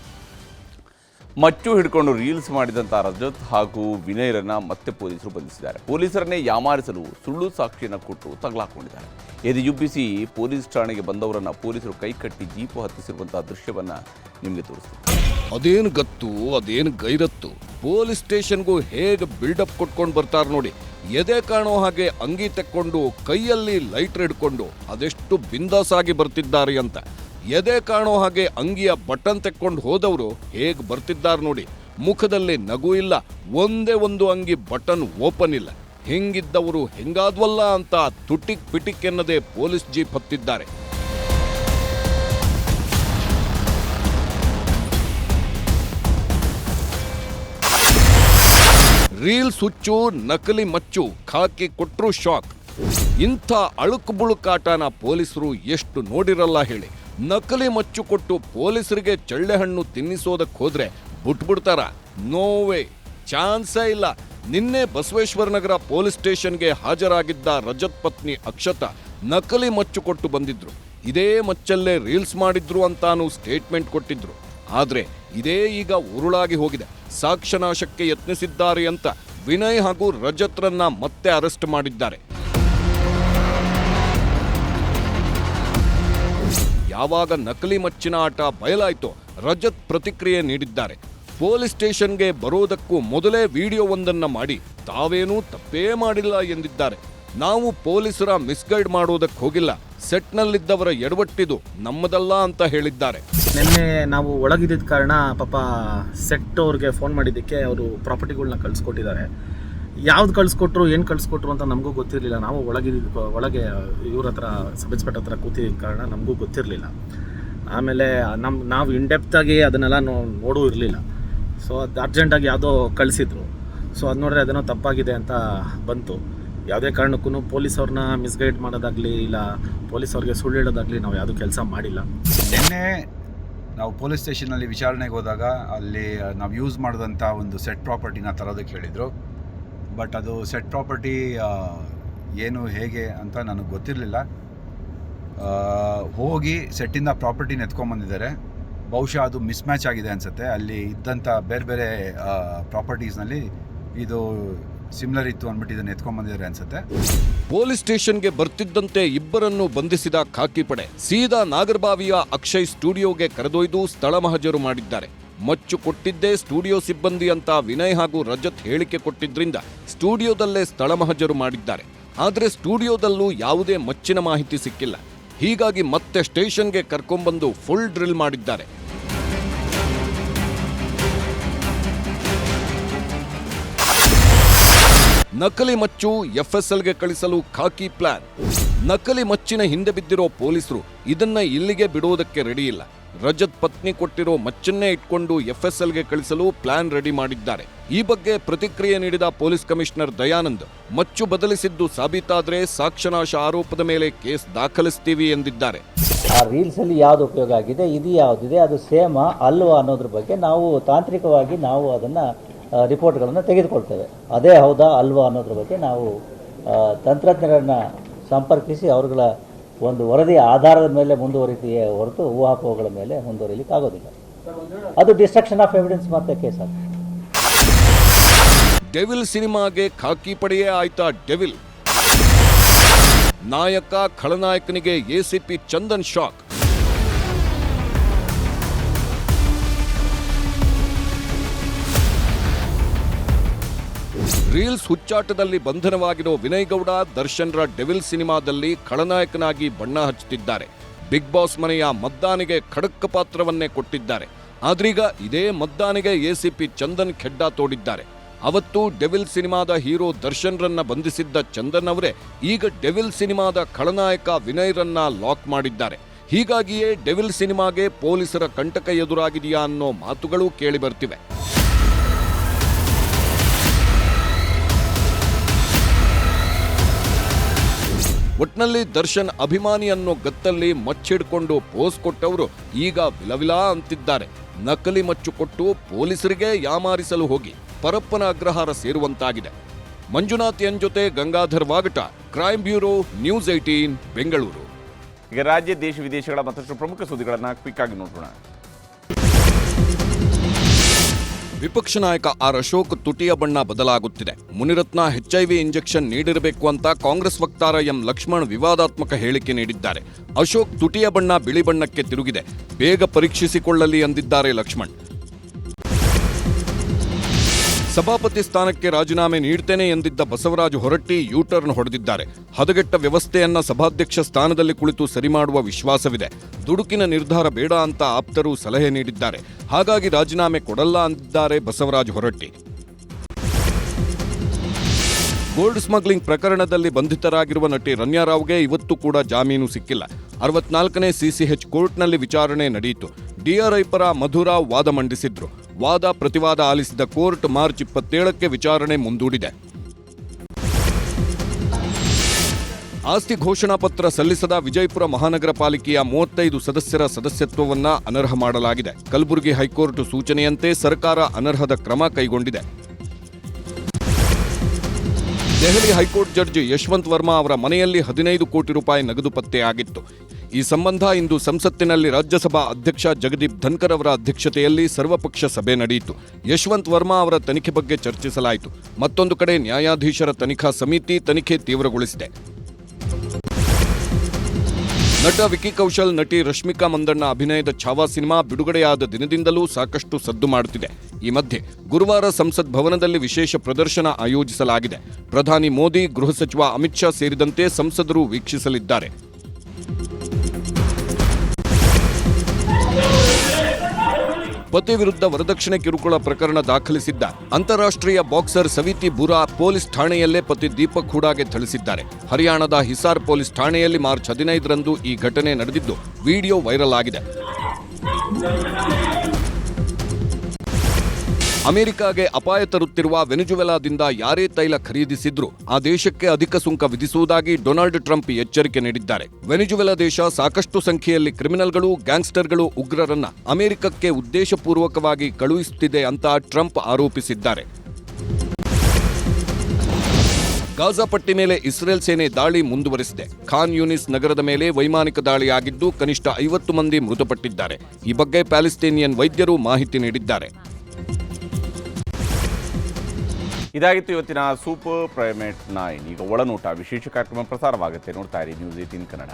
A: ಮಚ್ಚು ಹಿಡ್ಕೊಂಡು ರೀಲ್ಸ್ ಮಾಡಿದಂಥ ರಜತ್ ಹಾಗೂ ವಿನಯ್ರನ್ನ ಮತ್ತೆ ಪೊಲೀಸರು ಬಂಧಿಸಿದ್ದಾರೆ. ಪೊಲೀಸರನ್ನೇ ಯಾಮಾರಿಸಲು ಸುಳ್ಳು ಸಾಕ್ಷಿಯನ್ನು ಕೊಟ್ಟು ತಗಲಾಕೊಂಡಿದ್ದಾರೆ. ಇದು ಯುಪಿಸಿ ಪೊಲೀಸ್ ಠಾಣೆಗೆ ಬಂದವರನ್ನ ಪೊಲೀಸರು ಕೈಕಟ್ಟಿ ಜೀಪು ಹತ್ತಿಸಿರುವಂತಹ ದೃಶ್ಯವನ್ನ ನಿಮಗೆ ತೋರಿಸ್ತಾರೆ
C: ಅದೇನು ಗತ್ತು, ಅದೇನು ಗೈರತ್ತು? ಪೊಲೀಸ್ ಸ್ಟೇಷನ್ಗೂ ಹೇಗೆ ಬಿಲ್ಡಪ್ ಕೊಟ್ಕೊಂಡು ಬರ್ತಾರೆ ನೋಡಿ. ಎದೆ ಕಾಣೋ ಹಾಗೆ ಅಂಗಿ ತೆಕ್ಕೊಂಡು ಕೈಯಲ್ಲಿ ಲೈಟರ್ ಹಿಡ್ಕೊಂಡು ಅದೆಷ್ಟು ಬಿಂದಾಸಾಗಿ ಬರ್ತಿದ್ದಾರೆ ಅಂತ. ಎದೆ ಕಾಣೋ ಹಾಗೆ ಅಂಗಿಯ ಬಟನ್ ತೆಕ್ಕೊಂಡು ಹೋದವರು ಹೇಗೆ ಬರ್ತಿದ್ದಾರೆ ನೋಡಿ. ಮುಖದಲ್ಲಿ ನಗು ಇಲ್ಲ, ಒಂದೇ ಒಂದು ಅಂಗಿ ಬಟನ್ ಓಪನ್ ಇಲ್ಲ. ಹೆಂಗಿದ್ದವರು ಹೆಂಗಾದ್ವಲ್ಲ ಅಂತ ತುಟಿಕ್ ಪಿಟಿಕ್ ಎನ್ನದೆ ಪೊಲೀಸ್ ಜೀಪ್ ಹತ್ತಿದ್ದಾರೆ. ರೀಲ್ ಸುಚ್ಚು, ನಕಲಿ ಮಚ್ಚು, ಖಾಕಿ ಕೊಟ್ಟರು ಶಾಕ್. ಇಂಥ ಅಳುಕು ಬುಳುಕಾಟನ ಪೊಲೀಸರು ಎಷ್ಟು ನೋಡಿರಲ್ಲ ಹೇಳಿ. ನಕಲಿ ಮಚ್ಚು ಕೊಟ್ಟು ಪೊಲೀಸರಿಗೆ ಚಳ್ಳೆಹಣ್ಣು ತಿನ್ನಿಸೋದಕ್ಕೆ ಹೋದ್ರೆ ಬಿಟ್ಬಿಡ್ತಾರ? ನೋವೇ ಚಾನ್ಸೇ ಇಲ್ಲ. ನಿನ್ನೆ ಬಸವೇಶ್ವರ ನಗರ ಪೊಲೀಸ್ ಸ್ಟೇಷನ್ಗೆ ಹಾಜರಾಗಿದ್ದ ರಜತ್ ಪತ್ನಿ ಅಕ್ಷತ ನಕಲಿ ಮಚ್ಚು ಕೊಟ್ಟು ಬಂದಿದ್ರು. ಇದೇ ಮಚ್ಚಲ್ಲೇ ರೀಲ್ಸ್ ಮಾಡಿದ್ರು ಅಂತಾನು ಸ್ಟೇಟ್ಮೆಂಟ್ ಕೊಟ್ಟಿದ್ರು. ಆದ್ರೆ ಇದೇ ಈಗ ಉರುಳಾಗಿ ಹೋಗಿದೆ. ಸಾಕ್ಷ್ಯನಾಶಕ್ಕೆ ಯತ್ನಿಸಿದ್ದಾರೆ ಅಂತ ವಿನಯ್ ಹಾಗೂ ರಜತ್ರನ್ನ ಮತ್ತೆ ಅರೆಸ್ಟ್ ಮಾಡಿದ್ದಾರೆ. ಯಾವಾಗ ನಕಲಿ ಮಚ್ಚಿನ ಆಟ ಬಯಲಾಯಿತು. ರಜತ್ ಪ್ರತಿಕ್ರಿಯೆ ನೀಡಿದ್ದಾರೆ. ಪೊಲೀಸ್ ಸ್ಟೇಷನ್ಗೆ ಬರೋದಕ್ಕೂ ಮೊದಲೇ ವಿಡಿಯೋವೊಂದನ್ನು ಮಾಡಿ, ತಾವೇನೂ ತಪ್ಪೇ ಮಾಡಿಲ್ಲ ಎಂದಿದ್ದಾರೆ. ನಾವು ಪೊಲೀಸರ ಮಿಸ್ಗೈಡ್ ಮಾಡೋದಕ್ಕೆ ಹೋಗಿಲ್ಲ. ಸೆಟ್ನಲ್ಲಿದ್ದವರ ಎಡವಟ್ಟಿದು ನಮ್ಮದಲ್ಲ ಅಂತ ಹೇಳಿದ್ದಾರೆ.
J: ನಿನ್ನೆ ನಾವು ಒಳಗಿದ್ದ ಕಾರಣ ಪಾಪ ಸೆಟ್ ಅವ್ರಿಗೆ ಫೋನ್ ಮಾಡಿದ್ದಕ್ಕೆ ಅವರು ಪ್ರಾಪರ್ಟಿಗಳನ್ನ ಕಳಿಸ್ಕೊಟ್ಟಿದ್ದಾರೆ. ಯಾವ್ದು ಕಳಿಸ್ಕೊಟ್ರು, ಏನು ಕಳಿಸ್ಕೊಟ್ರು ಅಂತ ನಮಗೂ ಗೊತ್ತಿರಲಿಲ್ಲ. ನಾವು ಒಳಗೆ ಒಳಗೆ ಇವ್ರ ಹತ್ರ ಸಬ್ ಇನ್ಸ್ಪೆಕ್ಟರ್ ಹತ್ರ ಕೂತಿದ್ದ ಕಾರಣ ನಮಗೂ ಗೊತ್ತಿರಲಿಲ್ಲ. ಆಮೇಲೆ ನಮ್ಮ ನಾವು ಇನ್ಡೆಪ್ತಾಗಿ ಅದನ್ನೆಲ್ಲ ನೋ, ನೋಡೂ ಇರಲಿಲ್ಲ. ಸೊ ಅದು ಅರ್ಜೆಂಟಾಗಿ ಯಾವುದೋ ಕಳಿಸಿದ್ರು. ಸೊ ಅದು ನೋಡಿದ್ರೆ ಅದೇನೋ ತಪ್ಪಾಗಿದೆ ಅಂತ ಬಂತು. ಯಾವುದೇ ಕಾರಣಕ್ಕೂ ಪೊಲೀಸ್ ಅವ್ರನ್ನ ಮಿಸ್ಗೈಡ್ ಮಾಡೋದಾಗಲಿ, ಇಲ್ಲ ಪೊಲೀಸ್ ಅವ್ರಿಗೆ ಸುಳ್ಳು ಹೇಳೋದಾಗಲಿ ನಾವು ಯಾವುದೂ ಕೆಲಸ ಮಾಡಿಲ್ಲ.
K: ನಿನ್ನೆ ನಾವು ಪೊಲೀಸ್ ಸ್ಟೇಷನಲ್ಲಿ ವಿಚಾರಣೆಗೆ ಹೋದಾಗ ಅಲ್ಲಿ ನಾವು ಯೂಸ್ ಮಾಡಿದಂಥ ಒಂದು ಸೆಟ್ ಪ್ರಾಪರ್ಟಿನ ತರೋದಕ್ಕೆ ಹೇಳಿದರು. ಬಟ್ ಅದು ಸೆಟ್ ಪ್ರಾಪರ್ಟಿ ಏನು ಹೇಗೆ ಅಂತ ನನಗೆ ಗೊತ್ತಿರಲಿಲ್ಲ. ಹೋಗಿ ಸೆಟ್ಟಿಂದ ಪ್ರಾಪರ್ಟಿನ ಎತ್ಕೊಂಬಂದಿದ್ದಾರೆ ಬಹುಶಃ ಅದು ಮಿಸ್ ಮ್ಯಾಚ್ ಆಗಿದೆ ಅನಿಸುತ್ತೆ. ಅಲ್ಲಿ ಇದ್ದಂಥ ಬೇರೆ ಬೇರೆ ಪ್ರಾಪರ್ಟೀಸ್ನಲ್ಲಿ ಇದು ಸಿಮ್ಲರ್ ಇತ್ತು ಅಂದ್ಬಿಟ್ಟು ಇದನ್ನು ಎತ್ಕೊಂಬಂದಿದ್ದಾರೆ ಅನಿಸುತ್ತೆ.
C: ಪೊಲೀಸ್ ಸ್ಟೇಷನ್ಗೆ ಬರ್ತಿದ್ದಂತೆ ಇಬ್ಬರನ್ನು ಬಂಧಿಸಿದ ಖಾಕಿ ಪಡೆ. ಸೀದಾ ನಾಗರಬಾವಿಯ ಅಕ್ಷಯ್ ಸ್ಟುಡಿಯೋಗೆ ಕರೆದೊಯ್ದು ಸ್ಥಳ ಮಹಜರು ಮಾಡಿದ್ದಾರೆ. ಮಚ್ಚು ಕೊಟ್ಟಿದ್ದೇ ಸ್ಟುಡಿಯೋ ಸಿಬ್ಬಂದಿ ಅಂತ ವಿನಯ್ ಹಾಗೂ ರಜತ್ ಹೇಳಿಕೆ ಕೊಟ್ಟಿದ್ದರಿಂದ ಸ್ಟುಡಿಯೋದಲ್ಲೇ ಸ್ಥಳ ಮಹಜರು ಮಾಡಿದ್ದಾರೆ. ಆದರೆ ಸ್ಟುಡಿಯೋದಲ್ಲೂ ಯಾವುದೇ ಮಚ್ಚಿನ ಮಾಹಿತಿ ಸಿಕ್ಕಿಲ್ಲ. ಹೀಗಾಗಿ ಮತ್ತೆ ಸ್ಟೇಷನ್ಗೆ ಕರ್ಕೊಂಬಂದು ಫುಲ್ ಡ್ರಿಲ್ ಮಾಡಿದ್ದಾರೆ. ನಕಲಿ ಮಚ್ಚು ಎಫ್ಎಸ್ಎಲ್ಗೆ ಕಳಿಸಲು ಖಾಕಿ ಪ್ಲಾನ್. ನಕಲಿ ಮಚ್ಚಿನ ಹಿಂದೆ ಬಿದ್ದಿರೋ ಪೊಲೀಸರು ಇದನ್ನ ಇಲ್ಲಿಗೆ ಬಿಡುವುದಕ್ಕೆ ರೆಡಿಯಿಲ್ಲ ರಜತ್ ಪತ್ನಿ ಕೊಟ್ಟಿರೋ ಮಚ್ಚನ್ನೇ ಇಟ್ಕೊಂಡು ಎಫ್ಎಸ್ಎಲ್ಗೆ ಕಳಿಸಲು ಪ್ಲಾನ್ ರೆಡಿ ಮಾಡಿದ್ದಾರೆ. ಈ ಬಗ್ಗೆ ಪ್ರತಿಕ್ರಿಯೆ ನೀಡಿದ ಪೊಲೀಸ್ ಕಮಿಷನರ್ ದಯಾನಂದ್, ಮಚ್ಚು ಬದಲಿಸಿದ್ದು ಸಾಬೀತಾದ್ರೆ ಸಾಕ್ಷ್ಯನಾಶ ಆರೋಪದ ಮೇಲೆ ಕೇಸ್ ದಾಖಲಿಸ್ತೀವಿ ಎಂದಿದ್ದಾರೆ.
L: ಆ ರೀಲ್ಸಲ್ಲಿ ಯಾವುದು ಉಪಯೋಗ ಆಗಿದೆ, ಇದು ಯಾವುದಿದೆ, ಅದು ಸೇಮ ಅಲ್ವಾ ಅನ್ನೋದ್ರ ಬಗ್ಗೆ ನಾವು ತಾಂತ್ರಿಕವಾಗಿ ನಾವು ಅದನ್ನು ರಿಪೋರ್ಟ್ಗಳನ್ನು ತೆಗೆದುಕೊಳ್ತೇವೆ. ಅದೇ ಹೌದಾ ಅಲ್ವಾ ಅನ್ನೋದ್ರ ಬಗ್ಗೆ ನಾವು ತಂತ್ರಜ್ಞರನ್ನು ಸಂಪರ್ಕಿಸಿ ಅವರುಗಳ ಒಂದು ವರದಿಯ ಆಧಾರದ ಮೇಲೆ ಮುಂದುವರಿತೀಯೇ ಹೊರತು ಊಹಾಪೋಹಗಳ ಮೇಲೆ ಮುಂದುವರಿಲಿಕ್ಕೆ ಆಗೋದಿಲ್ಲ ಅದು ಡಿಸ್ಟ್ರಕ್ಷನ್ ಆಫ್ ಎವಿಡೆನ್ಸ್ ಮತ್ತೆ ಕೇಸ್ ಆಗ್ತದೆ
C: ಡೆವಿಲ್ ಸಿನಿಮಾಗೆ ಖಾಕಿ ಪಡೆಯೇ ಆಯ್ತಾ ಡೆವಿಲ್? ನಾಯಕ ಖಳನಾಯಕನಿಗೆ ಎಸಿಪಿ ಚಂದನ್ ಶಾಕ್ ರೀಲ್ಸ್ ಹುಚ್ಚಾಟದಲ್ಲಿ ಬಂಧನವಾಗಿರೋ ವಿನಯ್ ಗೌಡ, ದರ್ಶನ್ರ ಡೆವಿಲ್ ಸಿನಿಮಾದಲ್ಲಿ ಖಳನಾಯಕನಾಗಿ ಬಣ್ಣ ಹಚ್ಚುತ್ತಿದ್ದಾರೆ. ಬಿಗ್ ಬಾಸ್ ಮನೆಯ ಮದ್ದಾನಿಗೆ ಖಡಕ್ ಪಾತ್ರವನ್ನೇ ಕೊಟ್ಟಿದ್ದಾರೆ. ಆದ್ರೀಗ ಇದೇ ಮದ್ದಾನಿಗೆ ಎಸಿಪಿ ಚಂದನ್ ಖೆಡ್ಡಾ ತೋಡಿದ್ದಾರೆ. ಅವತ್ತು ಡೆವಿಲ್ ಸಿನಿಮಾದ ಹೀರೋ ದರ್ಶನ್ರನ್ನ ಬಂಧಿಸಿದ್ದ ಚಂದನ್ ಅವರೇ ಈಗ ಡೆವಿಲ್ ಸಿನಿಮಾದ ಖಳನಾಯಕ ವಿನಯ್ರನ್ನ ಲಾಕ್ ಮಾಡಿದ್ದಾರೆ. ಹೀಗಾಗಿಯೇ ಡೆವಿಲ್ ಸಿನಿಮಾಗೆ ಪೊಲೀಸರ ಕಂಟಕ ಎದುರಾಗಿದೆಯಾ ಅನ್ನೋ ಮಾತುಗಳು ಕೇಳಿಬರ್ತಿವೆ ಒಟ್ನಲ್ಲಿ ದರ್ಶನ್ ಅಭಿಮಾನಿ ಅನ್ನೋ ಗತ್ತಲ್ಲಿ ಮಚ್ಚಿಡ್ಕೊಂಡು ಪೋಸ್ ಕೊಟ್ಟವರು ಈಗ ವಿಲವಿಲ ಅಂತಿದ್ದಾರೆ. ನಕಲಿ ಮಚ್ಚು ಕೊಟ್ಟು ಪೊಲೀಸರಿಗೆ ಯಾಮಾರಿಸಲು ಹೋಗಿ ಪರಪ್ಪನ ಅಗ್ರಹಾರ ಸೇರುವಂತಾಗಿದೆ. ಮಂಜುನಾಥ್ ಎನ್ ಜೊತೆ Gangadhar Vagata, crime bureau, news eighteen Bengaluru.
A: ಈಗ ರಾಜ್ಯ, ದೇಶ, ವಿದೇಶಗಳ ಮತ್ತಷ್ಟು ಪ್ರಮುಖ ಸುದ್ದಿಗಳನ್ನು ಕ್ವಿಕ್ ಆಗಿ ನೋಡೋಣ.
C: ವಿಪಕ್ಷ ನಾಯಕ ಆರ್ ಅಶೋಕ್ ತುಟಿಯ ಬಣ್ಣ ಬದಲಾಗುತ್ತಿದೆ. ಮುನಿರತ್ನ ಎಚ್ಐವಿ ಇಂಜೆಕ್ಷನ್ ನೀಡಿರಬೇಕು ಅಂತ ಕಾಂಗ್ರೆಸ್ ವಕ್ತಾರ ಎಂ ಲಕ್ಷ್ಮಣ್ ವಿವಾದಾತ್ಮಕ ಹೇಳಿಕೆ ನೀಡಿದ್ದಾರೆ. ಅಶೋಕ್ ತುಟಿಯ ಬಣ್ಣ ಬಿಳಿ ಬಣ್ಣಕ್ಕೆ ತಿರುಗಿದೆ. ಬೇಗ ಪರೀಕ್ಷಿಸಿಕೊಳ್ಳಲಿ ಎಂದಿದ್ದಾರೆ ಲಕ್ಷ್ಮಣ್. ಸಭಾಪತಿ ಸ್ಥಾನಕ್ಕೆ ರಾಜೀನಾಮೆ ನೀಡ್ತೇನೆ ಎಂದಿದ್ದ ಬಸವರಾಜ ಹೊರಟ್ಟಿ ಯೂಟರ್ನ್ ಹೊಡೆದಿದ್ದಾರೆ. ಹದಗೆಟ್ಟ ವ್ಯವಸ್ಥೆಯನ್ನ ಸಭಾಧ್ಯಕ್ಷ ಸ್ಥಾನದಲ್ಲಿ ಕುಳಿತು ಸರಿ ಮಾಡುವ ವಿಶ್ವಾಸವಿದೆ. ದುಡುಕಿನ ನಿರ್ಧಾರ ಬೇಡ ಅಂತ ಆಪ್ತರು ಸಲಹೆ ನೀಡಿದ್ದಾರೆ. ಹಾಗಾಗಿ ರಾಜೀನಾಮೆ ಕೊಡಲ್ಲ ಅಂದಿದ್ದಾರೆ ಬಸವರಾಜ ಹೊರಟ್ಟಿ. ಗೋಲ್ಡ್ ಸ್ಮಗ್ಲಿಂಗ್ ಪ್ರಕರಣದಲ್ಲಿ ಬಂಧಿತರಾಗಿರುವ ನಟಿ ರನ್ಯಾರಾವ್ಗೆ ಇವತ್ತು ಕೂಡ ಜಾಮೀನು ಸಿಕ್ಕಿಲ್ಲ. ಅರವತ್ನಾಲ್ಕನೇ ಸಿಸಿಎಚ್ ಕೋರ್ಟ್ನಲ್ಲಿ ವಿಚಾರಣೆ ನಡೆಯಿತು. ಡಿಆರ್ಐ ಪರ ಮಧುರಾವ್ ವಾದ ಮಂಡಿಸಿದ್ರು. ವಾದ ಪ್ರತಿವಾದ ಆಲಿಸಿದ ಕೋರ್ಟ್ ಮಾರ್ಚ್ ಇಪ್ಪತ್ತೇಳಕ್ಕೆ ವಿಚಾರಣೆ ಮುಂದೂಡಿದೆ. ಆಸ್ತಿ ಘೋಷಣಾ ಪತ್ರ ಸಲ್ಲಿಸದ ವಿಜಯಪುರ ಮಹಾನಗರ ಪಾಲಿಕೆಯ ಮೂವತ್ತೈದು ಸದಸ್ಯರ ಸದಸ್ಯತ್ವವನ್ನ ಅನರ್ಹ ಮಾಡಲಾಗಿದೆ. ಕಲಬುರಗಿ ಹೈಕೋರ್ಟ್ ಸೂಚನೆಯಂತೆ ಸರ್ಕಾರ ಅನರ್ಹದ ಕ್ರಮ ಕೈಗೊಂಡಿದೆ. Delhi high court judge Yashwant Varma ಅವರ ಮನೆಯಲ್ಲಿ ಹದಿನೈದು ಕೋಟಿ ರೂಪಾಯಿ ನಗದು ಪತ್ತೆಯಾಗಿತ್ತು ಈ ಸಂಬಂಧ ಇಂದು ಸಂಸತ್ತಿನಲ್ಲಿ ರಾಜ್ಯಸಭಾ ಅಧ್ಯಕ್ಷ ಜಗದೀಪ್ ಧನ್ಕರ್ ಅವರ ಅಧ್ಯಕ್ಷತೆಯಲ್ಲಿ ಸರ್ವಪಕ್ಷ ಸಭೆ ನಡೆಯಿತು. ಯಶವಂತ್ ವರ್ಮಾ ಅವರ ತನಿಖೆ ಬಗ್ಗೆ ಚರ್ಚಿಸಲಾಯಿತು. ಮತ್ತೊಂದು ಕಡೆ ನ್ಯಾಯಾಧೀಶರ ತನಿಖಾ ಸಮಿತಿ ತನಿಖೆ ತೀವ್ರಗೊಳಿಸಿದೆ. ನಟ ವಿಕಿ ಕೌಶಲ್, ನಟಿ ರಶ್ಮಿಕಾ ಮಂದಣ್ಣ ಅಭಿನಯದ ಛಾವಾ ಸಿನಿಮಾ ಬಿಡುಗಡೆಯಾದ ದಿನದಿಂದಲೂ ಸಾಕಷ್ಟು ಸದ್ದು ಮಾಡುತ್ತಿದೆ. ಈ ಮಧ್ಯೆ ಗುರುವಾರ ಸಂಸತ್ ಭವನದಲ್ಲಿ ವಿಶೇಷ ಪ್ರದರ್ಶನ ಆಯೋಜಿಸಲಾಗಿದೆ. ಪ್ರಧಾನಿ ಮೋದಿ, ಗೃಹ ಸಚಿವ ಅಮಿತ್ ಶಾ ಸೇರಿದಂತೆ ಸಂಸದರು ವೀಕ್ಷಿಸಲಿದ್ದಾರೆ. ಪತಿ ವಿರುದ್ಧ ವರದಕ್ಷಿಣೆ ಕಿರುಕುಳ ಪ್ರಕರಣ ದಾಖಲಿಸಿದ್ದ ಅಂತಾರಾಷ್ಟ್ರೀಯ ಬಾಕ್ಸರ್ ಸವಿತಿ ಬುರಾ ಪೊಲೀಸ್ ಠಾಣೆಯಲ್ಲೇ ಪತಿ ದೀಪಕ್ ಹೂಡಾಗೆ ಥಳಿಸಿದ್ದಾರೆ. ಹರಿಯಾಣದ ಹಿಸಾರ್ ಪೊಲೀಸ್ ಠಾಣೆಯಲ್ಲಿ ಮಾರ್ಚ್ ಹದಿನೈದರಂದು ಈ ಘಟನೆ ನಡೆದಿದ್ದು, ವಿಡಿಯೋ ವೈರಲ್ ಆಗಿದೆ. ಅಮೆರಿಕಾಗೆ ಅಪಾಯ ತರುತ್ತಿರುವ ವೆನಿಜುವೆಲಾದಿಂದ ಯಾರೇ ತೈಲ ಖರೀದಿಸಿದ್ರೂ ಆ ದೇಶಕ್ಕೆ ಅಧಿಕ ಸುಂಕ ವಿಧಿಸುವುದಾಗಿ ಡೊನಾಲ್ಡ್ ಟ್ರಂಪ್ ಎಚ್ಚರಿಕೆ ನೀಡಿದ್ದಾರೆ. ವೆನೆಜುವೆಲಾ ದೇಶ ಸಾಕಷ್ಟು ಸಂಖ್ಯೆಯಲ್ಲಿ ಕ್ರಿಮಿನಲ್ಗಳು, ಗ್ಯಾಂಗ್ಸ್ಟರ್ಗಳು ಉಗ್ರರನ್ನ ಅಮೆರಿಕಕ್ಕೆ ಉದ್ದೇಶಪೂರ್ವಕವಾಗಿ ಕಳುಹಿಸುತ್ತಿದೆ ಅಂತ ಟ್ರಂಪ್ ಆರೋಪಿಸಿದ್ದಾರೆ. ಗಾಜಾ ಪಟ್ಟಿ ಮೇಲೆ ಇಸ್ರೇಲ್ ಸೇನೆ ದಾಳಿ ಮುಂದುವರೆಸಿದೆ. ಖಾನ್ ಯೂನಿಸ್ ನಗರದ ಮೇಲೆ ವೈಮಾನಿಕ ದಾಳಿಯಾಗಿದ್ದು ಕನಿಷ್ಠ ಐವತ್ತು ಮಂದಿ ಮೃತಪಟ್ಟಿದ್ದಾರೆ. ಈ ಬಗ್ಗೆ ಪ್ಯಾಲೆಸ್ತೀನಿಯನ್ ವೈದ್ಯರು ಮಾಹಿತಿ ನೀಡಿದ್ದಾರೆ.
A: ಇದಾಗಿತ್ತು ಇವತ್ತಿನ ಸೂಪರ್ ಪ್ರೈಮೇಟ್ ನೈನ್. ಈಗ ಒಳನೋಟ, ವಿಶೇಷ ಕಾರ್ಯಕ್ರಮ ಪ್ರಸಾರವಾಗುತ್ತೆ. ನೋಡ್ತಾ ಇರಿ ನ್ಯೂಸ್ ಏಟೀನ್ ಕನ್ನಡ.